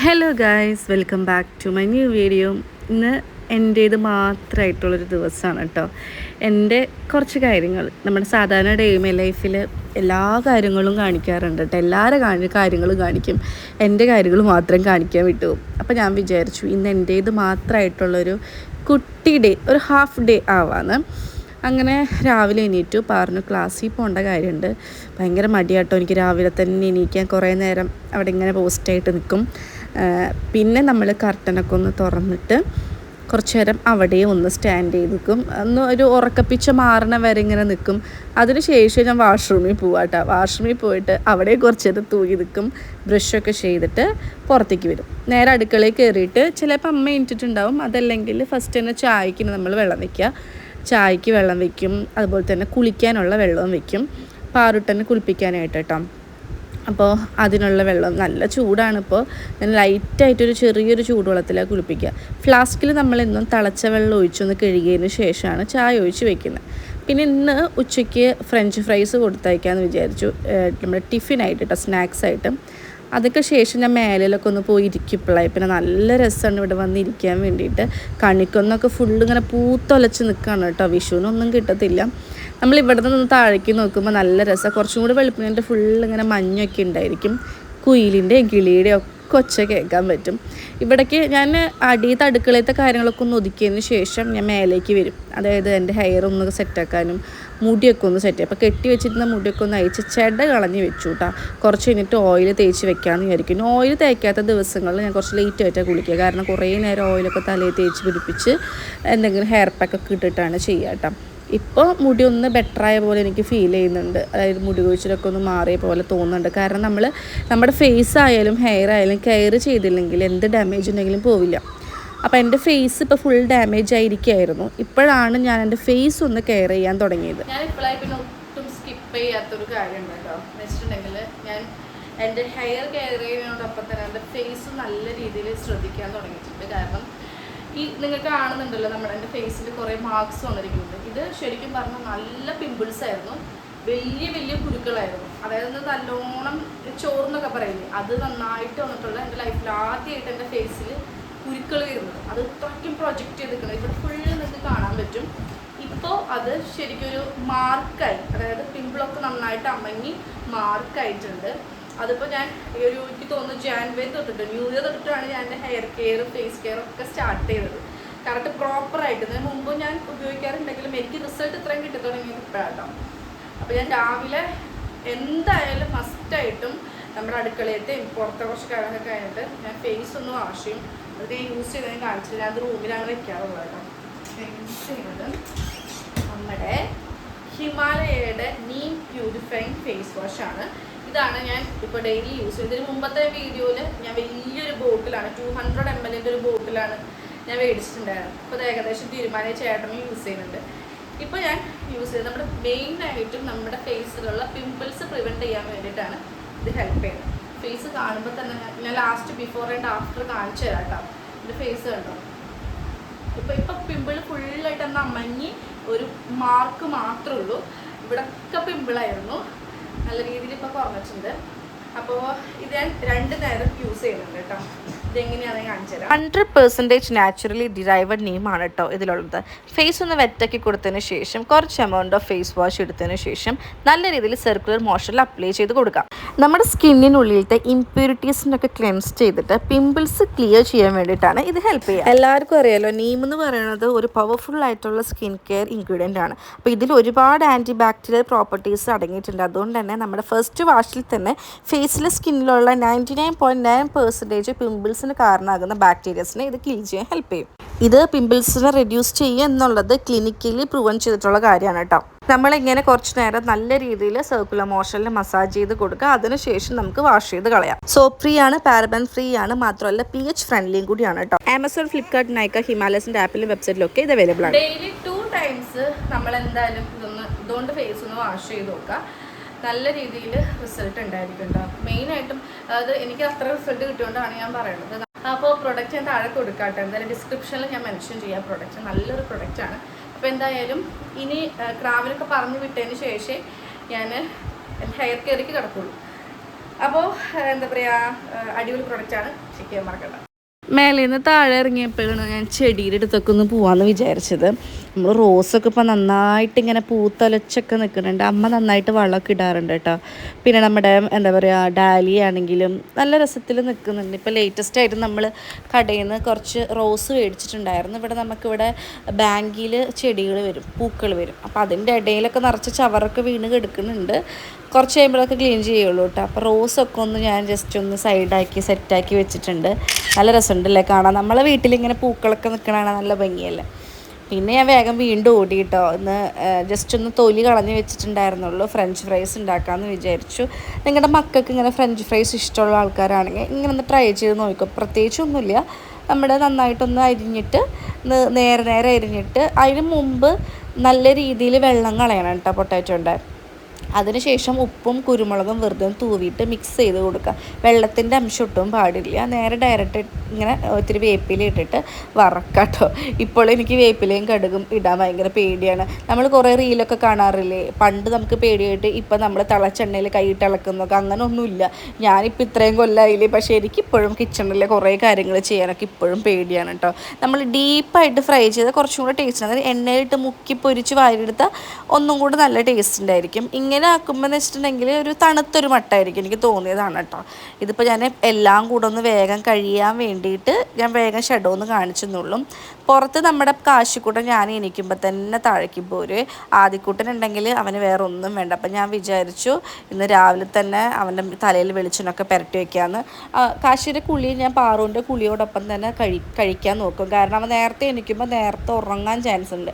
Hello guys welcome back to my new video ഇന്ന് എന്റേത് മാത്രമായിട്ടുള്ളൊരു ദിവസമാണ് കേട്ടോ എന്റെ കുറച്ച് കാര്യങ്ങൾ നമ്മുടെ സാധാരണ ഡെയിമി ലൈഫിൽ എല്ലാ കാര്യങ്ങളും കാണിക്കാറുണ്ട് കേട്ടോ എല്ലാവരുടെ കാണി കാര്യങ്ങളും കാണിക്കും. എന്റെ കാര്യങ്ങൾ മാത്രം കാണിക്കാൻ വിട്ടു അപ്പോൾ ഞാൻ വിചാരിച്ചു ഇന്ന് എന്റേത് മാത്രമായിട്ടുള്ളൊരു കുട്ടി ഡേ ഒരു ഹാഫ് ഡേ ആവാന്ന്. അങ്ങനെ രാവിലെ എണീറ്റു. പറഞ്ഞു ക്ലാസ്സിൽ പോകേണ്ട കാര്യമുണ്ട് ഭയങ്കര മടിയാട്ടോ എനിക്ക് രാവിലെ തന്നെ എണീക്കാൻ കുറേ നേരം അവിടെ ഇങ്ങനെ പോസ്റ്റായിട്ട് നിൽക്കും. പിന്നെ നമ്മൾ കർട്ടനൊക്കെ ഒന്ന് തുറന്നിട്ട് കുറച്ച് നേരം അവിടെ ഒന്ന് സ്റ്റാൻഡ് ചെയ്ത് നിൽക്കും ഒന്ന് ഒരു ഉറക്കപ്പിച്ച മാറണ വരെ ഇങ്ങനെ നിൽക്കും അതിനുശേഷം ഞാൻ വാഷ്റൂമിൽ പോവാട്ടോ. വാഷ്റൂമിൽ പോയിട്ട് അവിടെ കുറച്ച് നേരം തൂങ്ങി നിൽക്കും ബ്രഷൊക്കെ ചെയ്തിട്ട് പുറത്തേക്ക് വരും. നേരെ അടുക്കളയിൽ കയറിയിട്ട് ചിലപ്പോൾ അമ്മ ഇട്ടിട്ടുണ്ടാവും അതല്ലെങ്കിൽ ഫസ്റ്റ് തന്നെ ചായക്ക് നമ്മൾ വെള്ളം വയ്ക്കുക ചായക്ക് വെള്ളം വയ്ക്കും അതുപോലെ തന്നെ കുളിക്കാനുള്ള വെള്ളവും വയ്ക്കും പാറുട്ടനെ കുളിപ്പിക്കാനായിട്ട് കേട്ടോ അപ്പോൾ അതിനുള്ള വെള്ളം നല്ല ചൂടാണ് ഇപ്പോൾ. ഞാൻ ലൈറ്റായിട്ടൊരു ചെറിയൊരു ചൂടുവെള്ളത്തിലാണ് കുളിപ്പിക്കുക. ഫ്ലാസ്കിൽ നമ്മളെന്നും തിളച്ച വെള്ളം ഒഴിച്ചൊന്ന് കഴുകിയതിന് ശേഷമാണ് ചായ ഒഴിച്ച് വെക്കുന്നത്. പിന്നെ ഇന്ന് ഉച്ചയ്ക്ക് ഫ്രഞ്ച് ഫ്രൈസ് കൊടുത്തയക്കാമെന്ന് വിചാരിച്ചു. നമ്മുടെ ടിഫിനായിട്ട് കേട്ടോ സ്നാക്സ് ആയിട്ട്. അതൊക്കെ ശേഷം ഞാൻ മേലിലൊക്കെ ഒന്ന് പോയി ഇരിക്കപ്പോഴായി പിന്നെ നല്ല രസമാണ് ഇവിടെ വന്നിരിക്കാൻ വേണ്ടിയിട്ട്. കണിക്കൊന്നൊക്കെ ഫുള്ള് ഇങ്ങനെ പൂത്തൊലച്ച് നിൽക്കുകയാണ് കേട്ടോ. വിഷുവിനൊന്നും കിട്ടത്തില്ല. നമ്മൾ ഇവിടെ നിന്ന് താഴേക്ക് നോക്കുമ്പോൾ നല്ല രസം. കുറച്ചും കൂടി വെളുപ്പിനെ ഫുള്ള് ഇങ്ങനെ മഞ്ഞൊക്കെ ഉണ്ടായിരിക്കും. കുയിലിന്റെയും കിളിയുടെയും ഒക്കെ ഒച്ച കേൾക്കാൻ പറ്റും. ഇവിടേക്ക് ഞാൻ അടി അടുക്കളയത്തെ കാര്യങ്ങളൊക്കെ ഒന്ന് ഒതുക്കിയതിന് ശേഷം ഞാൻ മേലേക്ക് വരും. അതായത് എന്റെ ഹെയർ ഒന്ന് സെറ്റാക്കാനും മുടിയൊക്കെ ഒന്ന് സെറ്റ് അപ്പോൾ കെട്ടി വെച്ചിരുന്ന മുടിയൊക്കെ ഒന്ന് അയച്ച് ചെട കളഞ്ഞ് വെച്ചു കേട്ടോ കുറച്ച് കഴിഞ്ഞിട്ട് ഓയിൽ തേച്ച് വെക്കാമെന്ന് വിചാരിക്കും. ഓയിൽ തേക്കാത്ത ദിവസങ്ങളിൽ ഞാൻ കുറച്ച് ലേറ്റ് ആയിട്ടാണ് കുളിക്കുക. കാരണം കുറേ നേരം ഓയിലൊക്കെ തലയിൽ തേച്ച് പിടിപ്പിച്ച് എന്തെങ്കിലും ഹെയർ പാക്കൊക്കെ ഇട്ടിട്ടാണ് ചെയ്യുക കേട്ടോ ഇപ്പോൾ മുടി ഒന്ന് ബെറ്ററായ പോലെ എനിക്ക് ഫീൽ ചെയ്യുന്നുണ്ട്. അതായത് മുടി കൊഴിച്ചിലൊക്കെ ഒന്ന് മാറിയ പോലെ തോന്നുന്നുണ്ട്. കാരണം നമ്മൾ നമ്മുടെ ഫേസ് ആയാലും ഹെയർ ആയാലും കെയർ ചെയ്തില്ലെങ്കിൽ എന്ത് ഡാമേജ് ഉണ്ടെങ്കിലും പോവില്ല. അപ്പോൾ എന്റെ ഫേസ് ഇപ്പോൾ ഫുൾ ഡാമേജ് ആയിരിക്കുമായിരുന്നു ഇപ്പോഴാണ് ഞാൻ എന്റെ ഫേസ് ഒന്ന് കെയർ ചെയ്യാൻ തുടങ്ങിയത്. ഞാൻ ഒട്ടും സ്കിപ്പ് വെച്ചിട്ടുണ്ടെങ്കിൽ ഞാൻ എന്റെ ഹെയർ കെയർ ചെയ്യുന്നതിനോടൊപ്പം തന്നെ എന്റെ ഫേസ് നല്ല രീതിയിൽ ശ്രദ്ധിക്കാൻ തുടങ്ങിയിട്ടുണ്ട്. കാരണം ഈ നിങ്ങൾ കാണുന്നുണ്ടല്ലോ നമ്മുടെ എന്റെ ഫേസിൽ കുറേ മാർക്സ് വന്നിരിക്കുന്നുണ്ട്. ഇത് ശരിക്കും പറഞ്ഞാൽ നല്ല പിമ്പിൾസ് ആയിരുന്നു. വലിയ വലിയ കുരുക്കളായിരുന്നു. അതായത് നല്ലോണം ചോർന്നൊക്കെ പറയുന്നത് അത് നന്നായിട്ട് വന്നിട്ടുള്ള എന്റെ ലൈഫിൽ ആദ്യമായിട്ട് എന്റെ ഫേസിൽ കുരുക്കൾ വരുന്നത്. അത് ഇത്രയ്ക്കും പ്രൊജക്റ്റ് ചെയ്തിരിക്കുന്നത് ഇവിടെ ഫുള്ള് നിങ്ങൾക്ക് കാണാൻ പറ്റും. ഇപ്പോൾ അത് ശരിക്കൊരു മാർക്കായി അതായത് പിമ്പിളൊക്കെ നന്നായിട്ട് അമങ്ങി മാർക്കായിട്ടുണ്ട് അതിപ്പോൾ ഞാൻ ഈ ഒരു എനിക്ക് തോന്നുന്നു ജാൻവരി തൊട്ടിട്ട് ന്യൂ ഇയർ തൊട്ടിട്ടാണ് ഞാൻ എന്റെ ഹെയർ കെയർ ഫേസ് കെയർ ഒക്കെ സ്റ്റാർട്ട് ചെയ്തത്. കറക്റ്റ് പ്രോപ്പറായിട്ട് ഇതിന് മുമ്പ് ഞാൻ ഉപയോഗിക്കാറുണ്ടെങ്കിലും എനിക്ക് റിസൾട്ട് ഇത്രയും കിട്ടി തുടങ്ങിയത് ഇപ്പോഴാട്ടോ അപ്പോൾ ഞാൻ രാവിലെ എന്തായാലും മസ്റ്റായിട്ടും നമ്മുടെ അടുക്കളയത്തെയും പുറത്തെ കുറച്ച് കാര്യങ്ങളൊക്കെ കഴിഞ്ഞിട്ട് ഞാൻ ഫേസ് ഒന്ന് വാഷ് ചെയ്യും. അത് യൂസ് ചെയ്ത് ഞാൻ കാണിച്ചില്ല അത് റൂമിലാണ് വെക്കാറുള്ളത് കേട്ടോ. യൂസ് ചെയ്യുന്നത് നമ്മുടെ ഹിമാലയയുടെ നീം പ്യൂരിഫൈങ് ഫേസ് വാഷ് ആണ്. ഇതാണ് ഞാൻ ഇപ്പോൾ ഡെയിലി യൂസ് ചെയ്യുന്നത് ഇതിന് മുമ്പത്തെ വീഡിയോയിൽ ഞാൻ വലിയൊരു ബോട്ടിലാണ് ടു ഹൺഡ്രഡ് എം എല്ലിന്റെ ഒരു ബോട്ടിലാണ് ഞാൻ മേടിച്ചിട്ടുണ്ടായിരുന്നു അപ്പോൾ അത് ഏകദേശം തീരുമാനിച്ച ചേട്ടനും യൂസ് ചെയ്യുന്നുണ്ട്. ഇപ്പോൾ ഞാൻ യൂസ് ചെയ്യുന്നത് നമ്മുടെ മെയിനായിട്ടും നമ്മുടെ ഫേസിലുള്ള പിമ്പിൾസ് പ്രിവെന്റ് ചെയ്യാൻ വേണ്ടിയിട്ടാണ് ഇത് ഹെൽപ്പ് ചെയ്യുന്നത്. ഫേസ് കാണുമ്പോൾ തന്നെ ഞാൻ ലാസ്റ്റ് ബിഫോർ ആൻഡ് ആഫ്റ്റർ കാണിച്ചു തരാം കേട്ടോ. എന്റെ ഫേസ് കണ്ടോ? ഇപ്പം ഇപ്പം പിമ്പിൾ ഫുള്ളായിട്ട് എന്നാൽ അമ്മങ്ങി ഒരു മാർക്ക് മാത്രമേ ഉള്ളൂ. ഇവിടൊക്കെ പിമ്പിളായിരുന്നു നല്ല രീതിയിൽ ഇപ്പം കുറഞ്ഞിട്ടുണ്ട്. അപ്പോൾ ഇത് ഞാൻ രണ്ട് നേരം യൂസ് ചെയ്യുന്നുണ്ട് കേട്ടോ ഹൺഡ്രഡ് പെർസെന്റേജ് നാച്ചുറലി ഡിറൈവഡ് നെയിമാണ് കേട്ടോ ഇതിലുള്ളത്. ഫേസ് ഒന്ന് വെറ്റക്കി കൊടുത്തതിന് ശേഷം കുറച്ച് എമൗണ്ട് ഓഫ് ഫേസ് വാഷ് എടുത്തതിന് ശേഷം നല്ല രീതിയിൽ സർക്കുലർ മോഷനിൽ അപ്ലൈ ചെയ്ത് കൊടുക്കാം. നമ്മുടെ സ്കിന്നിനുള്ളിലത്തെ ഒക്കെ ക്ലെൻസ് ചെയ്തിട്ട് പിമ്പിൾസ് ക്ലിയർ ചെയ്യാൻ വേണ്ടിയിട്ടാണ് ഇത് ഹെൽപ്പ് ചെയ്യുക. എല്ലാവർക്കും അറിയാലോ നീം എന്ന് പറയുന്നത് ഒരു പവർഫുൾ ആയിട്ടുള്ള സ്കിൻ കെയർ ഇൻഗ്രീഡിയന്റ് ആണ്. അപ്പോൾ ഇതിൽ ഒരുപാട് ആന്റി ബാക്ടീരിയൽ പ്രോപ്പർട്ടീസ് അടങ്ങിയിട്ടുണ്ട്. അതുകൊണ്ട് തന്നെ നമ്മുടെ ഫസ്റ്റ് വാഷിൽ തന്നെ ഫേസിലെ സ്കിന്നിലുള്ള ninety nine point nine percentage പിമ്പിൾസിന് കാരണമാകുന്ന ബാക്ടീരിയസിനെ ഇത് കിൽ ചെയ്യാൻ ഹെൽപ്പ് ചെയ്യും. ഇത് പിമ്പിൾസിനെ റെഡ്യൂസ് ചെയ്യുക എന്നുള്ളത് ക്ലിനിക്കലി പ്രൂവൻ ചെയ്തിട്ടുള്ള കാര്യമാണ് കേട്ടോ. നമ്മളിങ്ങനെ കുറച്ച് നേരം നല്ല രീതിയിൽ സർക്കുലർ മോഷനിൽ മസാജ് ചെയ്ത് കൊടുക്കുക. അതിനുശേഷം നമുക്ക് വാഷ് ചെയ്ത് കളയാം. സോപ്പ് ഫ്രീ ആണ് പാരബൻ ഫ്രീ ആണ് മാത്രമല്ല പി എച്ച് ഫ്രണ്ട്ലിയും കൂടിയാണ് കേട്ടോ. ആമസോൺ ഫ്ലിപ്കാർട്ട് നൈക്ക ഹിമാലയസിന്റെ ആപ്പിലും വെബ്സൈറ്റിലും ഒക്കെ ഇത് അവൈലബിൾ ആണ്. ഡെയിലി ടു ടൈംസ് നമ്മൾ എന്തായാലും ഇതൊന്ന് ഇതുകൊണ്ട് ഫേസ് ഒന്ന് വാഷ് ചെയ്ത് നോക്കുക. നല്ല രീതിയിൽ റിസൾട്ട് ഉണ്ടായിരിക്കും കേട്ടോ മെയിനായിട്ടും അത് എനിക്ക് അത്ര റിസൾട്ട് കിട്ടിയോണ്ടാണ് ഞാൻ പറയുന്നത് അപ്പോൾ പ്രൊഡക്റ്റ് ഞാൻ താഴെ കൊടുക്കാട്ടെ. എന്തായാലും ഡിസ്ക്രിപ്ഷനിൽ ഞാൻ മെൻഷൻ ചെയ്യാം. പ്രൊഡക്റ്റ് നല്ലൊരു പ്രൊഡക്റ്റാണ് അപ്പോൾ എന്തായാലും ഇനി ക്രാവിലൊക്കെ പറഞ്ഞു വിട്ടതിന് ശേഷം ഞാൻ ഹെയർ കെയറിക്ക് കിടക്കുള്ളൂ. അപ്പോൾ എന്താ പറയുക അടിപൊളി പ്രൊഡക്റ്റാണ് ചെക്ക് ചെയ്യാൻ മേലെ നിന്ന് താഴെ ഇറങ്ങിയപ്പോഴാണ് ഞാൻ ചെടിയുടെ അടുത്തൊക്കെ ഒന്ന് പോവാന്ന് വിചാരിച്ചത്. നമ്മൾ റോസൊക്കെ ഇപ്പോൾ നന്നായിട്ട് ഇങ്ങനെ പൂത്തലച്ചൊക്കെ നിൽക്കുന്നുണ്ട് അമ്മ നന്നായിട്ട് വളമൊക്കെ ഇടാറുണ്ട് കേട്ടോ. പിന്നെ നമ്മുടെ എന്താ പറയുക ഡാലി ആണെങ്കിലും നല്ല രസത്തിൽ നിൽക്കുന്നുണ്ട് ഇപ്പോൾ ലേറ്റസ്റ്റ് ആയിട്ട് നമ്മൾ കടയിൽ നിന്ന് കുറച്ച് റോസ് മേടിച്ചിട്ടുണ്ടായിരുന്നു. ഇവിടെ നമുക്കിവിടെ ബാങ്കിൽ ചെടികൾ വരും പൂക്കൾ വരും. അപ്പോൾ അതിന്റെ ഇടയിലൊക്കെ നിറച്ച് ചവറൊക്കെ വീണ് കിടക്കുന്നുണ്ട്. കുറച്ച് കഴിയുമ്പോഴൊക്കെ ക്ലീൻ ചെയ്യുള്ളൂ കേട്ടോ. അപ്പോൾ റോസൊക്കെ ഒന്ന് ഞാൻ ജസ്റ്റ് ഒന്ന് സൈഡാക്കി സെറ്റാക്കി വെച്ചിട്ടുണ്ട്. നല്ല രസമുണ്ടല്ലേ കാണാൻ? നമ്മളെ വീട്ടിലിങ്ങനെ പൂക്കളൊക്കെ നിൽക്കണതാണ് നല്ല ഭംഗിയല്ലേ? പിന്നെ ഞാൻ വേഗം വീണ്ടും ഓടി കേട്ടോ ഒന്ന് ജസ്റ്റ് ഒന്ന് തൊലി കളഞ്ഞ് വെച്ചിട്ടുണ്ടായിരുന്നുള്ളൂ. ഫ്രഞ്ച് ഫ്രൈസ് ഉണ്ടാക്കാമെന്ന് വിചാരിച്ചു. നിങ്ങളുടെ മക്കൾക്ക് ഇങ്ങനെ ഫ്രഞ്ച് ഫ്രൈസ് ഇഷ്ടമുള്ള ആൾക്കാരാണെങ്കിൽ ഇങ്ങനെ ഒന്ന് ട്രൈ ചെയ്ത് നോക്കും പ്രത്യേകിച്ചൊന്നുമില്ല നമ്മുടെ നന്നായിട്ടൊന്ന് അരിഞ്ഞിട്ട് നേരെ നേരെ അരിഞ്ഞിട്ട് അതിന് മുമ്പ് നല്ല രീതിയിൽ വെള്ളം കളയണം കേട്ടോ പൊട്ടാറ്റോന്റെ അതിനുശേഷം ഉപ്പും കുരുമുളകും വെറുതെ തൂവിയിട്ട് മിക്സ് ചെയ്ത് കൊടുക്കുക. വെള്ളത്തിന്റെ അംശം ഒട്ടും പാടില്ല. നേരെ ഡയറക്റ്റ് ഇങ്ങനെ ഒത്തിരി വേപ്പില ഇട്ടിട്ട് വറക്കാട്ടോ ഇപ്പോൾ എനിക്ക് വേപ്പിലയും കടുകും ഇടാൻ ഭയങ്കര പേടിയാണ്. നമ്മൾ കുറേ റീലൊക്കെ കാണാറില്ലേ? പണ്ട് നമുക്ക് പേടിയായിട്ട് ഇപ്പം നമ്മൾ തിളച്ചെണ്ണയിൽ കൈയിട്ട് ഇളക്കുന്നൊക്കെ അങ്ങനെ ഒന്നുമില്ല. ഞാനിപ്പോൾ ഇത്രയും കൊല്ലമായില്ലേ പക്ഷേ എനിക്കിപ്പോഴും കിച്ചണിലെ കുറേ കാര്യങ്ങൾ ചെയ്യാനൊക്കെ ഇപ്പോഴും പേടിയാണ് കേട്ടോ നമ്മൾ ഡീപ്പായിട്ട് ഫ്രൈ ചെയ്താൽ കുറച്ചും കൂടെ ടേസ്റ്റ് അതായത് എണ്ണയിട്ട് മുക്കി പൊരിച്ച് വാരിയെടുത്താൽ ഒന്നും കൂടെ നല്ല ടേസ്റ്റ് ഉണ്ടായിരിക്കും. ഇങ്ങനെ ആക്കുമ്പോൾ എന്ന് വെച്ചിട്ടുണ്ടെങ്കിൽ ഒരു തണുത്തൊരു മട്ടായിരിക്കും എനിക്ക് തോന്നിയതാണ് കേട്ടോ. ഇതിപ്പോൾ ഞാൻ എല്ലാം കൂടെ ഒന്ന് വേഗം കഴിയാൻ വേണ്ടിയിട്ട് ഞാൻ വേഗം ഷെഡോ ഒന്ന് കാണിച്ചെന്നുള്ളൂ പുറത്ത് നമ്മുടെ കാശിക്കൂട്ടൻ ഞാൻ എണീക്കുമ്പോൾ തന്നെ താഴേക്ക് പോര്. ആദ്യക്കൂട്ടൻ ഉണ്ടെങ്കിൽ അവന് വേറെ ഒന്നും വേണ്ട. അപ്പം ഞാൻ വിചാരിച്ചു ഇന്ന് രാവിലെ തന്നെ അവന്റെ തലയിൽ വെളിച്ചെണ്ണൊക്കെ പുരട്ടി വയ്ക്കാമെന്ന് കാശിയുടെ കുളി ഞാൻ പാറുവിന്റെ കുളിയോടൊപ്പം തന്നെ കഴി കഴിക്കാൻ നോക്കും. കാരണം അവൻ നേരത്തെ എണീക്കുമ്പോൾ നേരത്തെ ഉറങ്ങാൻ ചാൻസ് ഉണ്ട്.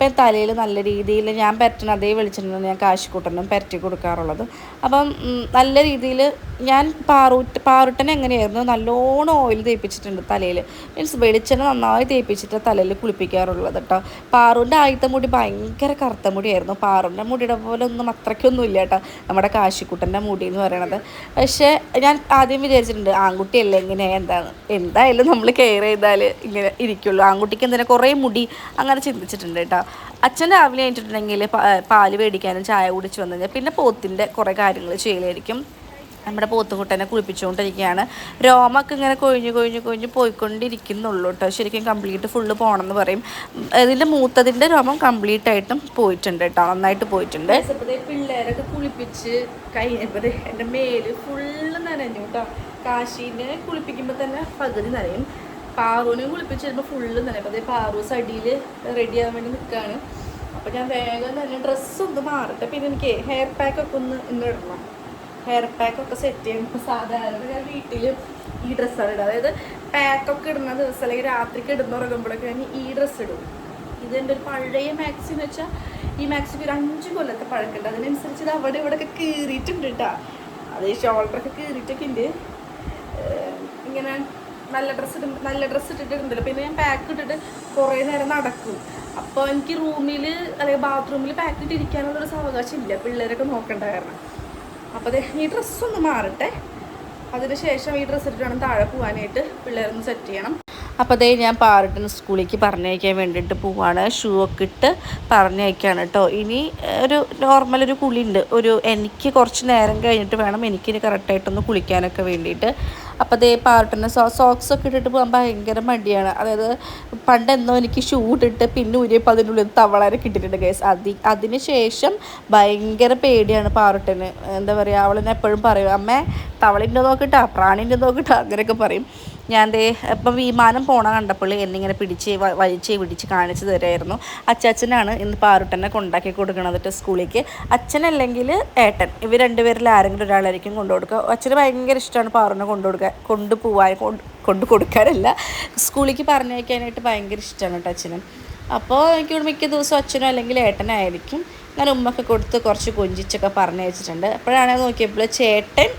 അപ്പം തലയിൽ നല്ല രീതിയിൽ ഞാൻ പറ്റണ അതേ വെളിച്ചെണ്ണ ഞാൻ കാശിക്കൂട്ടനും പരറ്റി കൊടുക്കാറുള്ളത്. അപ്പം നല്ല രീതിയിൽ ഞാൻ പാറൂട്ട് പാറുട്ടനെ എങ്ങനെയായിരുന്നു? നല്ലോണം ഓയിൽ തേപ്പിച്ചിട്ടുണ്ട് തലയിൽ. മീൻസ് വെളിച്ചെണ്ണ നന്നായി തേപ്പിച്ചിട്ട് തലയിൽ കുളിപ്പിക്കാറുള്ളത് കേട്ടോ. പാറുവിന്റെ ആദ്യത്തെ മുടി ഭയങ്കര കറുത്ത മുടിയായിരുന്നു. പാറുവിന്റെ മുടിയുടെ പോലെ ഒന്നും അത്രയ്ക്കൊന്നും ഇല്ല കേട്ടോ നമ്മുടെ കാശിക്കുട്ടന്റെ മുടി എന്ന് പറയണത്. പക്ഷേ ഞാൻ ആദ്യം വിചാരിച്ചിട്ടുണ്ട് ആൺകുട്ടിയല്ലേ എങ്ങനെയാ എന്താണ്? എന്തായാലും നമ്മൾ കെയർ ചെയ്താൽ ഇങ്ങനെ ഇരിക്കുള്ളൂ. ആൺകുട്ടിക്ക് എന്തിനാ കുറേ മുടി അങ്ങനെ ചിന്തിച്ചിട്ടുണ്ട് കേട്ടോ. അച്ഛൻ രാവിലെ കഴിഞ്ഞിട്ടുണ്ടെങ്കിൽ പാൽ മേടിക്കാനും ചായ കുടിച്ച് വന്നു കഴിഞ്ഞാൽ പിന്നെ പോത്തിന്റെ കുറേ കാര്യങ്ങൾ ചെയ്യലായിരിക്കും. നമ്മുടെ പോത്തുകുട്ടനെ കുളിപ്പിച്ചുകൊണ്ടിരിക്കുകയാണ്. രോമൊക്കെ ഇങ്ങനെ കൊഴിഞ്ഞ് കൊഴിഞ്ഞ് കൊഴിഞ്ഞ് പോയിക്കൊണ്ടിരിക്കുന്നുള്ളൂ കേട്ടോ ശരിക്കും കംപ്ലീറ്റ് ഫുള്ള് പോകണമെന്ന് പറയും. ഇതിന്റെ മൂത്തതിന്റെ രോമം കംപ്ലീറ്റ് ആയിട്ടും പോയിട്ടുണ്ട് കേട്ടോ നന്നായിട്ട് പോയിട്ടുണ്ട്. പിള്ളേരൊക്കെ കുളിപ്പിച്ച് കഴിഞ്ഞപ്പോൾ എന്റെ മേൽ ഫുള്ള് നനഞ്ഞു കേട്ടോ കാശീനെ കുളിപ്പിക്കുമ്പോൾ തന്നെ പകുതി നനയും. പാറുവിനെ കുളിപ്പിച്ച് വരുമ്പോൾ ഫുള്ള് അപ്പോൾ അതേ പാറു സടിയിൽ റെഡി ആകാൻ വേണ്ടി നിൽക്കുകയാണ് അപ്പോൾ ഞാൻ വേഗം തന്നെ ഡ്രസ്സ് ഒന്ന് മാറട്ടെ. പിന്നെ എനിക്ക് ഹെയർ പാക്കൊക്കെ ഒന്ന് ഇന്ന് ഇടണം. ഹെയർ പാക്കൊക്കെ സെറ്റ് ചെയ്യുമ്പോൾ സാധാരണ ഞാൻ വീട്ടിൽ ഈ ഡ്രസ്സാണ് ഇടുക. അതായത് പാക്കൊക്കെ ഇടുന്ന ദിവസം അല്ലെങ്കിൽ രാത്രിക്ക് ഇടുന്ന ഉറങ്ങുമ്പോഴൊക്കെ ഞാൻ ഈ ഡ്രസ്സ് ഇടും. ഇത് എന്റെ ഒരു പഴയ മാക്സി എന്ന് വെച്ചാൽ ഈ മാക്സിക്ക് ഒരു അഞ്ച് കൊല്ലത്തെ പഴക്കമുണ്ട്. അതിനനുസരിച്ച് ഇത് അവിടെ ഇവിടെ ഒക്കെ കീറിയിട്ടുണ്ട് കേട്ടോ അത് ഷോൾഡറൊക്കെ കീറിയിട്ടൊക്കെ ഉണ്ട് ഇങ്ങനെ നല്ല ഡ്രസ്സ് ഇടും നല്ല ഡ്രസ്സ് ഇട്ടിട്ടുണ്ടല്ലോ. പിന്നെ ഞാൻ പാക്ക് ഇട്ടിട്ട് കുറേ നേരം നടക്കും. അപ്പോൾ എനിക്ക് റൂമിൽ അല്ലെങ്കിൽ ബാത്റൂമിൽ പാക്ക് ഇട്ടിരിക്കാനുള്ളൊരു സാവകാശം ഇല്ല പിള്ളേരൊക്കെ നോക്കേണ്ട കാരണം. അപ്പോൾ ഈ ഡ്രസ്സൊന്ന് മാറട്ടെ. അതിനുശേഷം ഈ ഡ്രസ്സ് ഇട്ടിട്ട് വേണം താഴെ പോകാനായിട്ട് പിള്ളേരൊന്ന് സെറ്റ് ചെയ്യണം. അപ്പോൾ അതേ ഞാൻ പാറട്ടിന് സ്കൂളിലേക്ക് പറഞ്ഞയക്കാൻ വേണ്ടിയിട്ട് പോവാണ്. ഷൂ ഒക്കെ ഇട്ട് പറഞ്ഞയക്കാണ് കേട്ടോ ഇനി ഒരു നോർമൽ ഒരു കുളിയുണ്ട്. ഒരു എനിക്ക് കുറച്ച് നേരം കഴിഞ്ഞിട്ട് വേണം എനിക്കിനി കറക്റ്റായിട്ടൊന്ന് കുളിക്കാനൊക്കെ വേണ്ടിയിട്ട്. അപ്പോൾ അതേ പാർട്ടിന് സോ സോക്സ് ഒക്കെ ഇട്ടിട്ട് പോകാൻ ഭയങ്കര മടിയാണ്. അതായത് പണ്ട് എന്തോ എനിക്ക് ഷൂ ഇട്ടിട്ട് പിന്നെ ഊരിയപ്പോൾ അതിനുള്ളിൽ തവളരെ കിട്ടിയിട്ടുണ്ട് ഗേസ് അതി അതിന് ശേഷം ഭയങ്കര പേടിയാണ് പാർട്ടിന്. എന്താ പറയുക അവളെന്നെ എപ്പോഴും പറയും അമ്മേ തവളിന്റെ നോക്കിട്ടാ പ്രാണിന്റെ നോക്കിട്ടാ അങ്ങനെയൊക്കെ പറയും. ഞാൻ ദേ ഇപ്പം വിമാനം പോണ കണ്ടപ്പോൾ എന്നിങ്ങനെ പിടിച്ച് വലിച്ച് പിടിച്ച് കാണിച്ചു തരായിരുന്നു. അച്ചാച്ചനാണ് ഇന്ന് പാറുട്ടനെ കൊണ്ടാക്കി കൊടുക്കണത് സ്കൂളിലേക്ക്. അച്ഛനല്ലെങ്കിൽ ഏട്ടൻ. ഇവർ രണ്ടുപേരിൽ ആരെങ്കിലും ഒരാളായിരിക്കും കൊണ്ടു കൊടുക്കുക അച്ഛന് ഭയങ്കര ഇഷ്ടമാണ് പാറുനെ കൊണ്ടു കൊടുക്കുക കൊണ്ടുപോകാൻ കൊണ്ടു കൊടുക്കാനല്ല. സ്കൂളിലേക്ക് പറഞ്ഞയക്കാനായിട്ട് ഭയങ്കര ഇഷ്ടമാണ് കേട്ടോ അച്ഛനും. അപ്പോൾ എനിക്ക് മിക്ക ദിവസവും അച്ഛനും അല്ലെങ്കിൽ ഏട്ടനായിരിക്കും. ഞാൻ ഉമ്മൊക്കെ കൊടുത്ത് കുറച്ച് കൊഞ്ചിച്ചൊക്കെ പറഞ്ഞയച്ചിട്ടുണ്ട്. അപ്പോഴാണ് നോക്കിയപ്പോൾ ചേട്ടൻ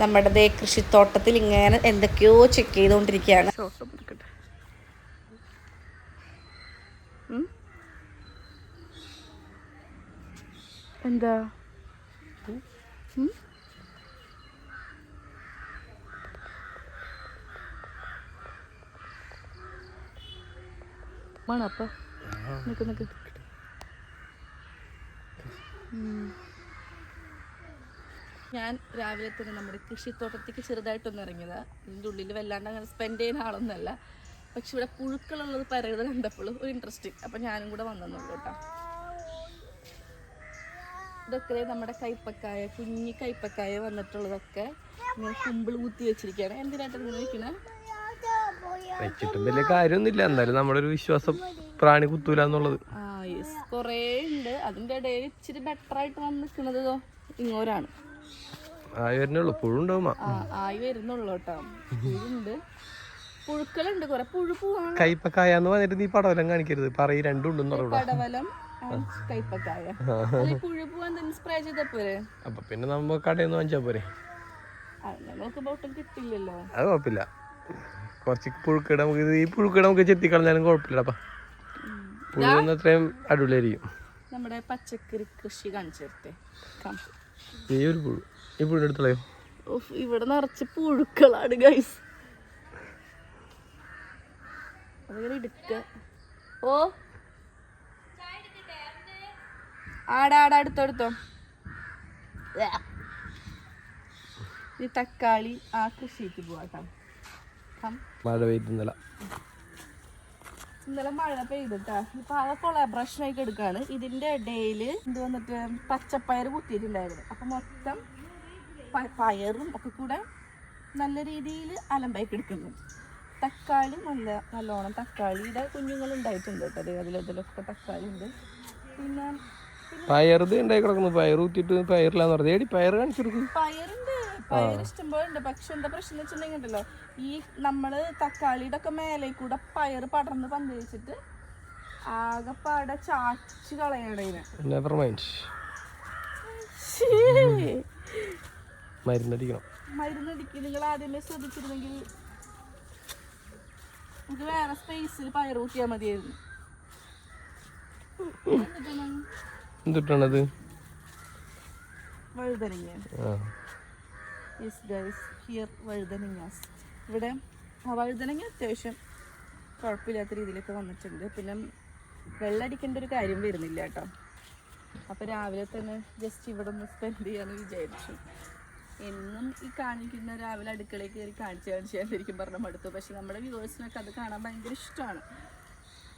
നമ്മുടെ കൃഷിത്തോട്ടത്തിൽ ഇങ്ങനെ എന്തൊക്കെയോ ചെക്ക് ചെയ്തുകൊണ്ടിരിക്കുകയാണ്. എന്താ? വേണപ്പ നിക്ക് നിക്ക്. ഞാൻ രാവിലെ തന്നെ നമ്മുടെ കൃഷിത്തോട്ടത്തേക്ക് ചെറുതായിട്ടൊന്ന് ഇറങ്ങിയത്. ഇതിന്റെ ഉള്ളിൽ വല്ലാണ്ട് അങ്ങനെ സ്പെൻഡ് ചെയ്യുന്ന ആളൊന്നുമല്ല. പക്ഷെ ഇവിടെ പുഴുക്കളുള്ളത് പരകുന്നത് കണ്ടപ്പോൾ ഒരു ഇൻട്രസ്റ്റിംഗ് അപ്പം ഞാനും കൂടെ വന്നെന്നുള്ളൂ കേട്ടോ. ഇതൊക്കെ നമ്മുടെ കൈപ്പക്കായ കുഞ്ഞി കൈപ്പക്കായ വന്നിട്ടുള്ളതൊക്കെ ഇങ്ങനെ കുമ്പിൾ കുത്തി വെച്ചിരിക്കുകയാണ്. എന്തിനായിട്ട് ഇങ്ങനെ വെക്കണേ? വെച്ചിട്ടും വലിയ കാര്യമൊന്നുമില്ല. എന്തായാലും നമ്മുടെ ഒരു വിശ്വാസം പ്രാണി കുത്തൂല എന്നുള്ളത്. ആ യെസ് കുറേ ഉണ്ട്. അതിന്റെ ഇടയിൽ ഇച്ചിരി ബെറ്റർ ആയിട്ട് വന്ന് നിൽക്കുന്നത് ഇങ്ങോരാണ്. ആയി വരുന്നുള്ളൂ. പുഴുണ്ടാവും ആയി വരുന്നുള്ളൂ കേട്ടോ. പുഴുണ്ട്. പുഴുക്കളുണ്ട്. കുറെ പുഴു പൂവാണ് കൈപ്പക്കായ എന്ന് പറഞ്ഞിട്ട് നീ പടവലം കാണിക്കരുത്. പറയും രണ്ടും ഉണ്ടെന്ന് പറഞ്ഞു പടവലം കൈപ്പക്കായ പുഴു പോവാൻ തന്നെ സ്പ്രേ അപ്പൊ പിന്നെ നമ്മ കടയിൽ നിന്ന് വാങ്ങിച്ചാ പോരെ. അങ്ങനെ ബോട്ടിൽ കിട്ടില്ലല്ലോ. അത് കുഴപ്പമില്ല. കുറച്ച് പുഴുക്കട നമുക്ക് ഈ പുഴുക്കട നമുക്ക് ചെത്തിക്കളഞ്ഞാലും കൊഴപ്പില്ലടാ പുഴുന്ന് അത്രയും അടിപൊളിയായിരിക്കും. നമ്മുടെ പച്ചക്കറി കൃഷി കാണിച്ചിട്ടെ ഈ ഒരു പുഴു. ഈ പുഴു എടുത്തളയോ ഇവിടെ നിറച്ച് പുഴുക്കളാണ് ഗൈസ് അതിങ്ങനെ എടുക്ക ഓ. ആടാ ആടാ എടുത്തോ എടുത്തോ. ഈ തക്കാളി ആ കൃഷിക്ക് പോവാട്ടോ മഴ പെയ്യുന്നില്ല ഇന്നലെ. മഴ പെയ്തിട്ടാ. ഇപ്പൊ ആ കൊളാബ്രേഷൻ ആയിട്ട് എടുക്കാണ് ഇതിന്റെ ഇടയിൽ എന്ത് വന്നിട്ട് പച്ചപ്പയർ കുത്തിയിട്ടുണ്ടായിരുന്നു. അപ്പൊ മൊത്തം പയറും ഒക്കെ കൂടെ നല്ല രീതിയിൽ അലമ്പായിട്ട് എടുക്കുന്നു. തക്കാളി നല്ല നല്ലോണം തക്കാളിയുടെ കുഞ്ഞുങ്ങൾ ഉണ്ടായിട്ടുണ്ട് കേട്ടോ. അതിൽ അതിലൊക്കെ തക്കാളി ഉണ്ട്. പിന്നെ പയറുത് ഉണ്ടായി കിടക്കുന്നു. പയർ ഊറ്റിട്ട് പയറില്ലാന്ന് പറഞ്ഞത് ഏടി പയർ കാണിച്ചു കൊടുക്കും. പയറുണ്ട്. പയർ ഇഷ്ടംപോലെ ഉണ്ട് പക്ഷെ എന്താ പ്രശ്നം എന്ന് വെച്ചിട്ടുണ്ടെങ്കിൽ ഉണ്ടല്ലോ ഈ നമ്മൾ തക്കാളിയുടെ ഒക്കെ മേലെ കൂടെ പയർ പടർന്ന് പന്തലിച്ചിട്ട് ആകെപ്പാടെ ചാച്ചു കളയണ്ടതിന് മരുന്നടിക്കണം. മരുന്നടിക്ക് നിങ്ങൾ ആദ്യമേ ശ്രദ്ധിച്ചിരുന്നെങ്കിൽ നമുക്ക് വേറെ സ്പേസിൽ മതിയായിരുന്നു. എന്തിട്ടാണത്? വഴുതനങ്ങ. യെസ് ഗൈസ് ഹിയർ വഴുതനങ്ങാസ്. ഇവിടെ വഴുതനങ്ങ അത്യാവശ്യം കുഴപ്പമില്ലാത്ത രീതിയിലൊക്കെ വന്നിട്ടുണ്ട്. പിന്നെ വെള്ളടിക്കേണ്ട ഒരു കാര്യം വരുന്നില്ല കേട്ടോ. അപ്പോൾ രാവിലെ തന്നെ ജസ്റ്റ് ഇവിടെ ഒന്ന് സ്പെൻഡ് ചെയ്യാമെന്ന് വിചാരിച്ചു. എന്നും ഈ കാണിക്കുന്ന രാവിലെ അടുക്കളയിൽ കയറി കാണിച്ച് കാണിച്ച് ഞാൻ ശരിക്കും പറഞ്ഞ മടുത്തു. പക്ഷെ നമ്മുടെ വ്യൂവേഴ്സിനൊക്കെ അത് കാണാൻ ഭയങ്കര ഇഷ്ടമാണ്.